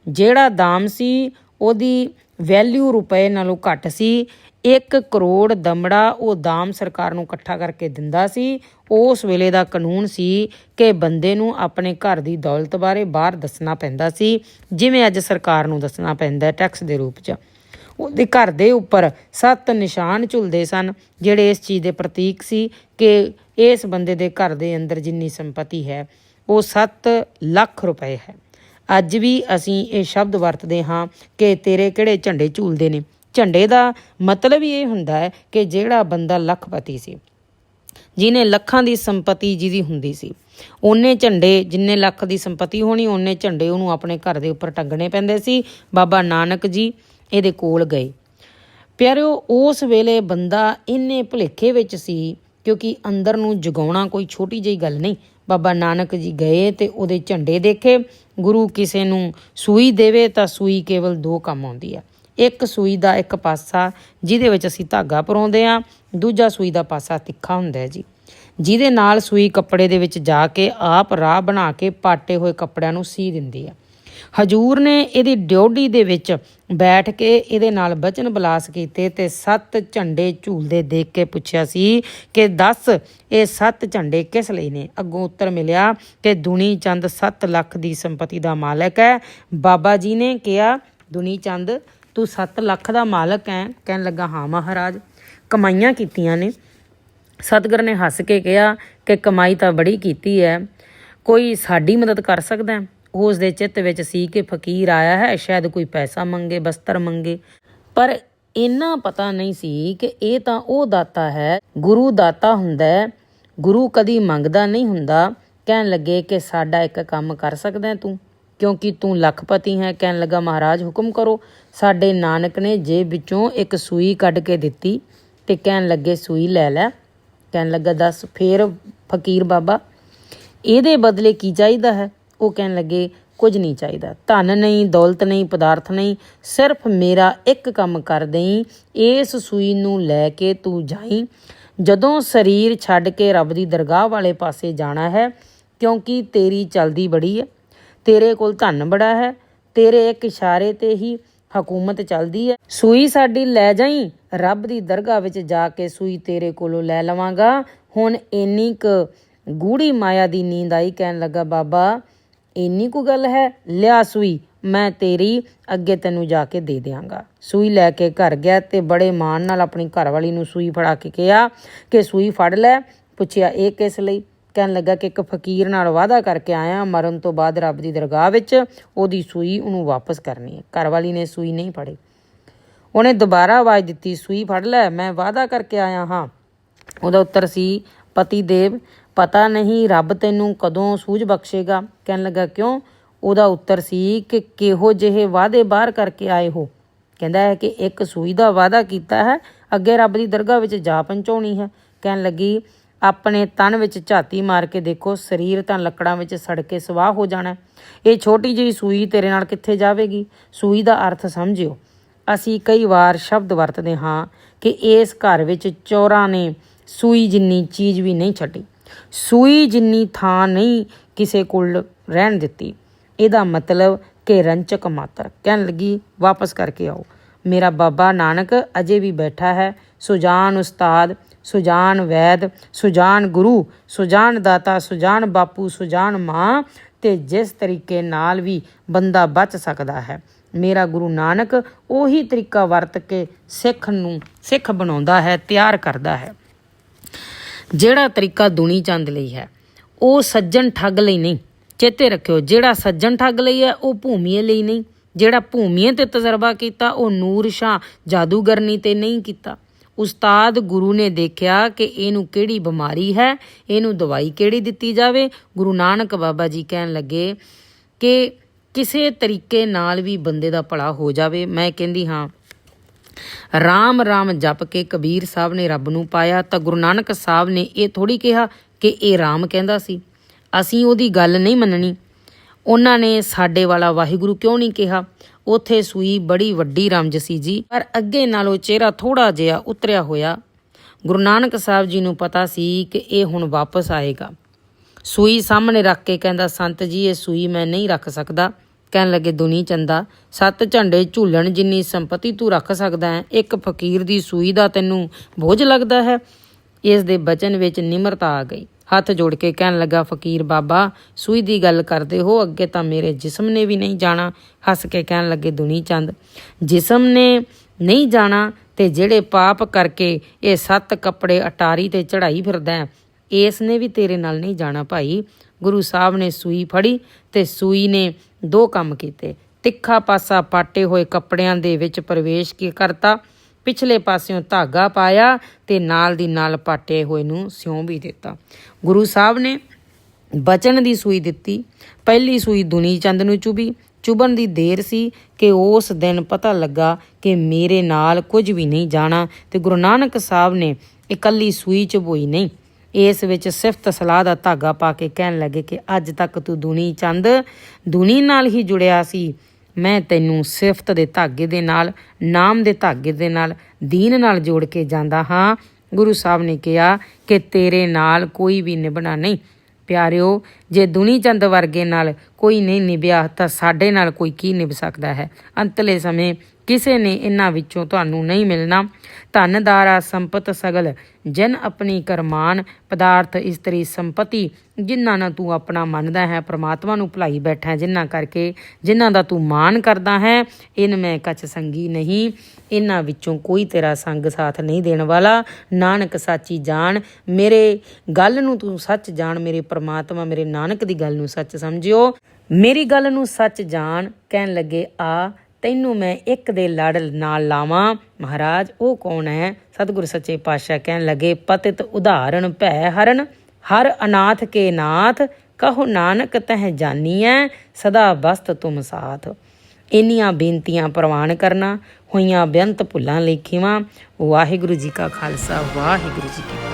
ਜਿਹੜਾ ਦਾਮ ਸੀ ਉਹਦੀ ਵੈਲਿਊ ਰੁਪਏ ਨਾਲੋਂ ਘੱਟ ਸੀ। 1 ਕਰੋੜ ਦਮੜਾ ਉਹ ਦਾਮ ਸਰਕਾਰ ਨੂੰ ਇਕੱਠਾ ਕਰਕੇ ਦਿੰਦਾ ਸੀ। ਉਸ ਵੇਲੇ ਦਾ ਕਾਨੂੰਨ ਸੀ ਕਿ ਬੰਦੇ ਨੂੰ ਆਪਣੇ ਘਰ ਦੀ ਦੌਲਤ ਬਾਰੇ ਬਾਹਰ ਦੱਸਣਾ ਪੈਂਦਾ ਸੀ, ਜਿਵੇਂ ਅੱਜ ਸਰਕਾਰ ਨੂੰ ਦੱਸਣਾ ਪੈਂਦਾ ਟੈਕਸ ਦੇ ਰੂਪ 'ਚ। ਉਹਦੇ ਘਰ ਦੇ ਉੱਪਰ ਸੱਤ ਨਿਸ਼ਾਨ ਝੁਲਦੇ ਸਨ, ਜਿਹੜੇ ਇਸ ਚੀਜ਼ ਦੇ ਪ੍ਰਤੀਕ ਸੀ ਕਿ ਇਸ ਬੰਦੇ ਦੇ ਘਰ ਦੇ ਅੰਦਰ ਜਿੰਨੀ ਸੰਪਤੀ ਹੈ, ਉਹ 7 ਲੱਖ ਰੁਪਏ ਹੈ। ਅੱਜ ਵੀ ਅਸੀਂ ਇਹ ਸ਼ਬਦ ਵਰਤਦੇ ਹਾਂ ਕਿ ਤੇਰੇ ਕਿਹੜੇ ਝੰਡੇ ਝੂਲਦੇ ਨੇ। ਝੰਡੇ ਦਾ ਮਤਲਬ ਹੀ ਇਹ ਹੁੰਦਾ ਹੈ ਕਿ ਜਿਹੜਾ ਬੰਦਾ ਲੱਖਪਤੀ ਸੀ, ਜਿਹਨੇ ਲੱਖਾਂ ਦੀ ਸੰਪਤੀ ਜਿਹਦੀ ਹੁੰਦੀ ਸੀ। ਉਹਨੇ ਝੰਡੇ, ਜਿੰਨੇ ਲੱਖ ਦੀ ਸੰਪਤੀ ਹੋਣੀ, ਉਹਨੇ ਝੰਡੇ ਉਹਨੂੰ ਆਪਣੇ ਘਰ ਦੇ ਉੱਪਰ ਟੰਗਣੇ ਪੈਂਦੇ ਸੀ। ਬਾਬਾ ਨਾਨਕ ਜੀ ਇਹਦੇ ਕੋਲ ਗਏ। ਪਿਆਰਿਓ, ਉਸ ਵੇਲੇ ਬੰਦਾ ਇੰਨੇ ਭੁਲੇਖੇ ਵਿੱਚ ਸੀ ਕਿਉਂਕਿ ਅੰਦਰ ਨੂੰ ਜਗਾਉਣਾ ਕੋਈ ਛੋਟੀ ਜਿਹੀ ਗੱਲ ਨਹੀਂ। ਬਾਬਾ ਨਾਨਕ ਜੀ ਗਏ ਤੇ ਉਹਦੇ ਝੰਡੇ ਦੇਖੇ। ਗੁਰੂ ਕਿਸੇ ਨੂੰ ਸੂਈ ਦੇਵੇ ਤਾਂ ਸੂਈ ਕੇਵਲ ਦੋ ਕੰਮ ਆਉਂਦੀ ਆ। ਇੱਕ ਸੂਈ ਦਾ ਇੱਕ ਪਾਸਾ, ਜਿਹਦੇ ਵਿੱਚ ਅਸੀਂ ਧਾਗਾ ਪਰੋਂਦੇ ਆ, ਦੂਜਾ ਸੂਈ ਦਾ ਪਾਸਾ ਤਿੱਖਾ ਹੁੰਦਾ ਹੈ ਜੀ। ਜਿਹਦੇ ਨਾਲ ਸੂਈ ਕੱਪੜੇ ਦੇ ਵਿੱਚ ਜਾ ਕੇ ਆਪ ਰਾਹ ਬਣਾ ਕੇ ਪਾਟੇ ਹੋਏ ਕੱਪੜਿਆਂ ਨੂੰ ਸੀ ਦਿੰਦੀ ਆ। ਹਜੂਰ ਨੇ ਇਹਦੀ ਡਿਉਢੀ ਦੇ ਵਿੱਚ ਬੈਠ ਕੇ ਇਹਦੇ ਨਾਲ ਬਚਨ ਬਲਾਸ ਕੀਤੇ ਤੇ ਸੱਤ ਝੰਡੇ ਝੂਲਦੇ ਦੇਖ ਕੇ ਪੁੱਛਿਆ ਸੀ ਕਿ ਦੱਸ, ਇਹ ਸੱਤ ਝੰਡੇ ਕਿਸ ਲਈ ਨੇ? ਅੱਗੋਂ ਉੱਤਰ ਮਿਲਿਆ ਕਿ ਦੁਨੀ ਚੰਦ 7 ਲੱਖ ਦੀ ਸੰਪਤੀ ਦਾ ਮਾਲਕ ਹੈ। ਬਾਬਾ ਜੀ ਨੇ ਕਿਹਾ ਦੁਨੀ ਚੰਦ ਤੂੰ 7 ਲੱਖ ਦਾ ਮਾਲਕ ਹੈ? ਕਹਿਣ ਲੱਗਾ, ਹਾਂ ਮਹਾਰਾਜ। ਕਮਾਈਆਂ ਕੀਤੀਆਂ ਨੇ। ਸਤਿਗੁਰ ਨੇ ਹੱਸ ਕੇ ਕਿਹਾ ਕਿ ਕਮਾਈ ਤਾਂ ਬੜੀ ਕੀਤੀ ਹੈ। ਕੋਈ ਸਾਡੀ ਮਦਦ ਕਰ ਸਕਦਾ ਹੈ? ਉਸ ਦੇ ਚਿੱਤ ਵਿੱਚ ਸੀ ਕਿ ਫਕੀਰ ਆਇਆ ਹੈ, ਸ਼ਾਇਦ ਕੋਈ ਪੈਸਾ ਮੰਗੇ, ਬਸਤਰ ਮੰਗੇ। ਪਰ ਇੰਨਾ ਪਤਾ ਨਹੀਂ ਸੀ ਕਿ ਇਹ ਤਾਂ ਉਹ ਦਾਤਾ ਹੈ, ਗੁਰੂ ਦਾਤਾ ਹੁੰਦਾ ਹੈ। ਗੁਰੂ ਕਦੀ ਮੰਗਦਾ ਨਹੀਂ ਹੁੰਦਾ, ਕਹਿਣ ਲੱਗੇ ਕਿ ਸਾਡਾ ਇੱਕ ਕੰਮ ਕਰ ਸਕਦਾ ਤੂੰ, ਕਿਉਂਕਿ ਤੂੰ ਲੱਖਪਤੀ ਹੈ। ਕਹਿਣ ਲੱਗਾ, ਮਹਾਰਾਜ, ਹੁਕਮ ਕਰੋ, ਸਾਡੇ ਨਾਨਕ ਨੇ ਜੇਬ ਵਿੱਚੋਂ ਇੱਕ ਸੂਈ ਕੱਢ ਕੇ ਦਿੱਤੀ ਤੇ ਕਹਿਣ ਲੱਗੇ, ਸੂਈ ਲੈ ਲੈ। ਕਹਿਣ ਲੱਗਾ, ਦੱਸ, ਫੇਰ ਫਕੀਰ ਬਾਬਾ, ਇਹਦੇ ਬਦਲੇ ਕੀ ਚਾਹੀਦਾ ਹੈ? ਉਹ ਕਹਿਣ ਲੱਗੇ, ਕੁਝ ਨਹੀਂ ਚਾਹੀਦਾ। ਧਨ ਨਹੀਂ, ਦੌਲਤ ਨਹੀਂ, ਪਦਾਰਥ ਨਹੀਂ, ਸਿਰਫ ਮੇਰਾ ਇੱਕ ਕੰਮ ਕਰ ਦੇਈ, ਇਸ ਸੂਈ ਨੂੰ ਲੈ ਕੇ ਤੂੰ ਜਾਈ। ਜਦੋਂ ਸਰੀਰ ਛੱਡ ਕੇ ਰੱਬ ਦੀ ਦਰਗਾਹ ਵਾਲੇ ਪਾਸੇ ਜਾਣਾ ਹੈ, ਕਿਉਂਕਿ ਤੇਰੀ ਚਲਦੀ ਬੜੀ ਹੈ, ਤੇਰੇ ਕੋਲ ਧਨ ਬੜਾ ਹੈ, ਤੇਰੇ ਇੱਕ ਇਸ਼ਾਰੇ ਤੇ ਹੀ ਹਕੂਮਤ ਚੱਲਦੀ ਹੈ। ਸੂਈ ਸਾਡੀ ਲੈ ਜਾਈ, ਰੱਬ ਦੀ ਦਰਗਾਹ ਵਿੱਚ ਜਾ ਕੇ ਸੂਈ ਤੇਰੇ ਕੋਲੋਂ ਲੈ ਲਵਾਂਗਾ। ਹੁਣ ਇੰਨੀ ਕੁ ਗੂੜੀ ਮਾਇਆ ਦੀ ਨੀਂਦ ਆਈ, ਕਹਿਣ ਲੱਗਾ, ਬਾਬਾ ਇੰਨੀ ਕੁ ਗੱਲ ਹੈ, ਲਿਆ ਸੂਈ, ਮੈਂ ਤੇਰੀ ਅੱਗੇ ਤੈਨੂੰ ਜਾ ਕੇ ਦੇ ਦਿਆਂਗਾ। ਸੂਈ ਲੈ ਕੇ ਘਰ ਗਿਆ ਤੇ ਬੜੇ ਮਾਣ ਨਾਲ ਆਪਣੀ ਘਰਵਾਲੀ ਨੂੰ ਸੂਈ ਫੜਾ ਕੇ ਕਿਹਾ ਕਿ ਸੂਈ ਫੜ ਲੈ। ਪੁੱਛਿਆ, ਇਹ ਕਿਸ ਲਈ? ਕਹਿਣ ਲੱਗਾ ਕਿ ਇੱਕ ਫਕੀਰ ਨਾਲ ਵਾਅਦਾ ਕਰਕੇ ਆਇਆ। ਮਰਨ ਤੋਂ ਬਾਅਦ ਰੱਬ ਦੀ ਦਰਗਾਹ ਵਿੱਚ ਉਹਦੀ ਸੂਈ ਉਹਨੂੰ ਵਾਪਸ ਕਰਨੀ ਹੈ। ਘਰਵਾਲੀ ਨੇ ਸੂਈ ਨਹੀਂ ਫੜੀ। ਉਹਨੇ ਦੁਬਾਰਾ ਆਵਾਜ਼ ਦਿੱਤੀ, ਸੂਈ ਫੜ ਲੈ, ਮੈਂ ਵਾਅਦਾ ਕਰਕੇ ਆਇਆ ਹਾਂ। ਉਹਦਾ ਉੱਤਰ ਸੀ, ਪਤੀ ਦੇਵ ਪਤਾ ਨਹੀਂ ਰੱਬ ਤੈਨੂੰ ਕਦੋਂ ਸੂਝ ਬਖਸ਼ੇਗਾ। ਕਹਿਣ ਲੱਗਾ, ਕਿਉਂ? ਉਹਦਾ ਉੱਤਰ ਸੀ ਕਿ ਕਿਹੋ ਜਿਹੇ ਵਾਅਦੇ ਬਾਹਰ ਕਰਕੇ ਆਏ ਹੋ। ਕਹਿੰਦਾ ਹੈ ਕਿ ਇੱਕ ਸੂਈ ਦਾ ਵਾਅਦਾ ਕੀਤਾ ਹੈ, ਅੱਗੇ ਰੱਬ ਦੀ ਦਰਗਾਹ ਵਿੱਚ ਜਾ ਪਹੁੰਚਾਉਣੀ ਹੈ। ਕਹਿਣ ਲੱਗੀ, ਆਪਣੇ ਤਨ ਵਿੱਚ ਝਾਤੀ ਮਾਰ ਕੇ ਦੇਖੋ, ਸਰੀਰ ਤਾਂ ਲੱਕੜਾਂ ਵਿੱਚ ਸੜ ਕੇ ਸਵਾਹ ਹੋ ਜਾਣਾ ਇਹ ਛੋਟੀ ਜਿਹੀ ਸੂਈ ਤੇਰੇ ਨਾਲ ਕਿੱਥੇ ਜਾਵੇਗੀ? ਸੂਈ ਦਾ ਅਰਥ ਸਮਝਿਓ। ਅਸੀਂ ਕਈ ਵਾਰ ਸ਼ਬਦ ਵਰਤਦੇ ਹਾਂ ਕਿ ਇਸ ਘਰ ਵਿੱਚ ਚੋਰਾਂ ਨੇ ਸੂਈ ਜਿੰਨੀ ਚੀਜ਼ ਵੀ ਨਹੀਂ ਛੱਡੀ। ਸੂਈ ਜਿੰਨੀ ਥਾਂ ਨਹੀਂ ਕਿਸੇ ਕੋਲ ਰਹਿਣ ਦਿੱਤੀ। ਇਹਦਾ ਮਤਲਬ ਕਿ ਰੰਚਕ ਮਾਤਰ। ਕਹਿਣ ਲੱਗੀ, ਵਾਪਸ ਕਰਕੇ ਆਓ। ਮੇਰਾ ਬਾਬਾ ਨਾਨਕ ਅਜੇ ਵੀ ਬੈਠਾ ਹੈ। ਸੁਜਾਨ ਉਸਤਾਦ, ਸੁਜਾਨ ਵੈਦ, ਸੁਜਾਨ ਗੁਰੂ, ਸੁਜਾਨ ਦਾਤਾ, ਸੁਜਾਨ ਬਾਪੂ, ਸੁਜਾਨ ਮਾਂ ਤੇ ਜਿਸ ਤਰੀਕੇ ਨਾਲ ਵੀ ਬੰਦਾ ਬਚ ਸਕਦਾ ਹੈ। ਮੇਰਾ ਗੁਰੂ ਨਾਨਕ ਉਹੀ ਤਰੀਕਾ ਵਰਤ ਕੇ ਸਿੱਖ ਨੂੰ ਸਿੱਖ ਬਣਾਉਂਦਾ ਹੈ, ਤਿਆਰ ਕਰਦਾ ਹੈ। ਜਿਹੜਾ ਤਰੀਕਾ ਦੁਨੀ ਚੰਦ ਲਈ ਹੈ, ਉਹ ਸੱਜਣ ਠੱਗ ਲਈ ਨਹੀਂ। ਚੇਤੇ ਰੱਖਿਓ, ਜਿਹੜਾ ਸੱਜਣ ਠੱਗ ਲਈ ਹੈ, ਉਹ ਭੂਮੀਏ ਲਈ ਨਹੀਂ। ਜਿਹੜਾ ਭੂਮੀਏ ਤੇ ਤਜਰਬਾ ਕੀਤਾ, ਉਹ ਨੂਰ ਸ਼ਾਹ ਜਾਦੂਗਰਨੀ ਤੇ ਨਹੀਂ ਕੀਤਾ। ਉਸਤਾਦ ਗੁਰੂ ਨੇ ਦੇਖਿਆ ਕਿ ਇਹਨੂੰ ਕਿਹੜੀ ਬਿਮਾਰੀ ਹੈ, ਇਹਨੂੰ ਦਵਾਈ ਕਿਹੜੀ ਦਿੱਤੀ ਜਾਵੇ। ਗੁਰੂ ਨਾਨਕ ਬਾਬਾ ਜੀ ਕਹਿਣ ਲੱਗੇ ਕਿ ਕਿਸੇ ਤਰੀਕੇ ਨਾਲ ਵੀ ਬੰਦੇ ਦਾ ਭਲਾ ਹੋ ਜਾਵੇ। ਮੈਂ ਕਹਿੰਦੀ ਹਾਂ ਰਾਮ ਰਾਮ ਜਪ ਕੇ ਕਬੀਰ ਸਾਹਿਬ ਨੇ ਰੱਬ ਨੂੰ ਪਾਇਆ ਤਾਂ ਗੁਰੂ ਨਾਨਕ ਸਾਹਿਬ ਨੇ ਇਹ ਥੋੜੀ ਕਿਹਾ ਕਿ ਇਹ ਰਾਮ ਕਹਿੰਦਾ ਸੀ। ਅਸੀਂ ਉਹਦੀ ਗੱਲ ਨਹੀਂ ਮੰਨਣੀ। ਉਹਨਾਂ ਨੇ ਸਾਡੇ ਵਾਲਾ ਵਾਹਿਗੁਰੂ ਕਿਉਂ ਨਹੀਂ ਕਿਹਾ? ਉਥੇ ਸੂਈ ਬੜੀ ਵੱਡੀ ਰਮਜ ਸੀ ਜੀ। ਪਰ ਅੱਗੇ ਨਾਲੋਂ ਚਿਹਰਾ ਥੋੜਾ ਜਿਹਾ ਉਤਰਿਆ ਹੋਇਆ। ਗੁਰੂ ਨਾਨਕ ਸਾਹਿਬ ਜੀ ਨੂੰ ਪਤਾ ਸੀ ਕਿ ਇਹ ਹੁਣ ਵਾਪਸ ਆਏਗਾ। ਸੂਈ ਸਾਹਮਣੇ ਰੱਖ ਕੇ ਕਹਿੰਦਾ, ਸੰਤ ਜੀ, ਇਹ ਸੂਈ ਮੈਂ ਨਹੀਂ ਰੱਖ ਸਕਦਾ। ਕਹਿਣ ਲੱਗੇ, ਦੁਨੀ ਚੰਦਾ, ਸੱਤ ਝੰਡੇ ਝੂਲਣ ਜਿੰਨੀ ਸੰਪਤੀ ਤੂੰ ਰੱਖ ਸਕਦਾ ਹੈ। ਇੱਕ ਫਕੀਰ ਦੀ ਸੂਈ ਦਾ ਤੈਨੂੰ ਬੋਝ ਲੱਗਦਾ ਹੈ। ਇਸ ਦੇ ਬਚਨ ਵਿੱਚ ਨਿਮਰਤਾ ਆ ਗਈ। ਹੱਥ ਜੋੜ ਕੇ ਕਹਿਣ ਲੱਗਾ, ਫਕੀਰ ਬਾਬਾ, ਸੂਈ ਦੀ ਗੱਲ ਕਰਦੇ ਹੋ, ਅੱਗੇ ਤਾਂ ਮੇਰੇ ਜਿਸਮ ਨੇ ਵੀ ਨਹੀਂ ਜਾਣਾ। ਹੱਸ ਕੇ ਕਹਿਣ ਲੱਗੇ, ਦੁਨੀ ਚੰਦ, ਜਿਸਮ ਨੇ ਨਹੀਂ ਜਾਣਾ ਤੇ ਜਿਹੜੇ ਪਾਪ ਕਰਕੇ ਇਹ ਸੱਤ ਕੱਪੜੇ ਅਟਾਰੀ ਤੇ ਚੜਾਈ ਫਿਰਦਾ ਹੈ, ਇਸ ਨੇ ਵੀ ਤੇਰੇ ਨਾਲ ਨਹੀਂ ਜਾਣਾ ਭਾਈ। ਗੁਰੂ ਸਾਹਿਬ ਨੇ ਸੂਈ ਫੜੀ ਤੇ ਸੂਈ ਨੇ ਦੋ ਕੰਮ ਕੀਤੇ। ਤਿੱਖਾ ਪਾਸਾ ਪਾਟੇ ਹੋਏ ਕੱਪੜਿਆਂ ਦੇ ਵਿੱਚ ਪ੍ਰਵੇਸ਼ ਕੀ ਕਰਤਾ। ਪਿਛਲੇ ਪਾਸਿਓਂ ਧਾਗਾ ਪਾਇਆ ਤੇ ਨਾਲ ਦੀ ਨਾਲ ਪਾਟੇ ਹੋਏ ਨੂੰ ਸਿਉਂ ਵੀ ਦਿੱਤਾ। ਗੁਰੂ ਸਾਹਿਬ ਨੇ ਬਚਨ ਦੀ ਸੂਈ ਦਿੱਤੀ। ਪਹਿਲੀ ਸੂਈ ਦੁਨੀ ਚੰਦ ਨੂੰ ਚੁਬੀ। ਚੁਬਨ ਦੀ ਦੇਰ ਸੀ ਕਿ ਉਸ ਦਿਨ ਪਤਾ ਲੱਗਾ ਕਿ ਮੇਰੇ ਨਾਲ ਕੁਝ ਵੀ ਨਹੀਂ ਜਾਣਾ ਤੇ ਗੁਰੂ ਨਾਨਕ ਸਾਹਿਬ ਨੇ ਇਕੱਲੀ ਸੂਈ ਚੁਬੋਈ ਨਹੀਂ। ਇਸ ਵਿੱਚ ਸਿਫਤ ਸਲਾਹ ਦਾ ਧਾਗਾ ਪਾ ਕੇ ਕਹਿਣ ਲੱਗੇ ਕਿ ਅੱਜ ਤੱਕ ਤੂੰ ਦੁਨੀ ਚੰਦ, ਦੁਨੀ ਨਾਲ ਹੀ ਜੁੜਿਆ ਸੀ। ਮੈਂ ਤੈਨੂੰ ਸਿਫਤ ਦੇ ਧਾਗੇ ਦੇ ਨਾਲ, ਨਾਮ ਦੇ ਧਾਗੇ ਦੇ ਨਾਲ, ਦੀਨ ਨਾਲ ਜੋੜ ਕੇ ਜਾਂਦਾ ਹਾਂ। ਗੁਰੂ ਸਾਹਿਬ ਨੇ ਕਿਹਾ ਕਿ ਤੇਰੇ ਨਾਲ ਕੋਈ ਵੀ ਨਿਭਣਾ ਨਹੀਂ। ਪਿਆਰਿਓ, ਜੇ ਦੁਨੀ ਚੰਦ ਵਰਗੇ ਨਾਲ ਕੋਈ ਨਹੀਂ ਨਿਭਿਆ, ਤਾਂ ਸਾਡੇ ਨਾਲ ਕੋਈ ਕੀ ਨਿਭ ਸਕਦਾ ਹੈ? ਅੰਤਲੇ ਸਮੇਂ ਕਿਸੇ ਨੇ ਇਹਨਾਂ ਵਿੱਚੋਂ ਤੁਹਾਨੂੰ ਨਹੀਂ ਮਿਲਣਾ। ਧਨਦਾਰਾ ਸੰਪਤ ਸਗਲ ਜਨ ਆਪਣੀ ਕਰਮਾਨ ਪਦਾਰਥ ਇਸਤਰੀ ਸੰਪਤੀ ਜਿਨ੍ਹਾਂ ਨਾਲ ਤੂੰ ਆਪਣਾ ਮੰਨਦਾ ਹੈ ਪ੍ਰਮਾਤਮਾ ਨੂੰ ਭੁਲਾਈ ਬੈਠਾ ਹੈ, ਜਿਨ੍ਹਾਂ ਕਰਕੇ ਜਿਨ੍ਹਾਂ ਦਾ ਤੂੰ ਮਾਣ ਕਰਦਾ ਹੈ ਇਨ ਮੈਂ ਕਛ ਸੰਗੀ ਨਹੀਂ। ਇਹਨਾਂ ਵਿੱਚੋਂ ਕੋਈ ਤੇਰਾ ਸੰਗ ਸਾਥ ਨਹੀਂ ਦੇਣ ਵਾਲਾ। ਨਾਨਕ ਸਾਚੀ ਜਾਣ ਮੇਰੇ ਗੱਲ ਨੂੰ ਤੂੰ ਸੱਚ ਜਾਣ ਮੇਰੇ ਪ੍ਰਮਾਤਮਾ ਮੇਰੇ ਨਾਨਕ ਦੀ ਗੱਲ ਨੂੰ ਸੱਚ ਸਮਝਿਓ। ਮੇਰੀ ਗੱਲ ਨੂੰ ਸੱਚ ਜਾਣ ਕਹਿਣ ਲੱਗੇ ਆ ਤੈਨੂੰ ਮੈਂ ਇੱਕ ਦੇ ਲੜ ਨਾਲ ਲਾਵਾਂ। ਮਹਾਰਾਜ, ਉਹ ਕੌਣ ਹੈ? ਸਤਿਗੁਰ ਸੱਚੇ ਪਾਤਸ਼ਾਹ ਕਹਿਣ ਲੱਗੇ, ਪਤਿਤ ਉਦਾਹਰਣ ਭੈ ਹਰਨ, ਹਰ ਅਨਾਥ ਕੇ ਨਾਥ, ਕਹੋ ਨਾਨਕ ਤਹ ਜਾਨੀਐ, ਸਦਾ ਬਸਤ ਤੁਮ ਸਾਥ। ਇੰਨੀਆਂ ਬੇਨਤੀਆਂ ਪ੍ਰਵਾਨ ਕਰਨਾ, ਹੋਈਆਂ ਬੇਅੰਤ ਭੁੱਲਾਂ ਲਈ ਵਾਹਿਗੁਰੂ ਜੀ ਕਾ ਖਾਲਸਾ, ਵਾਹਿਗੁਰੂ ਜੀ ਕੀ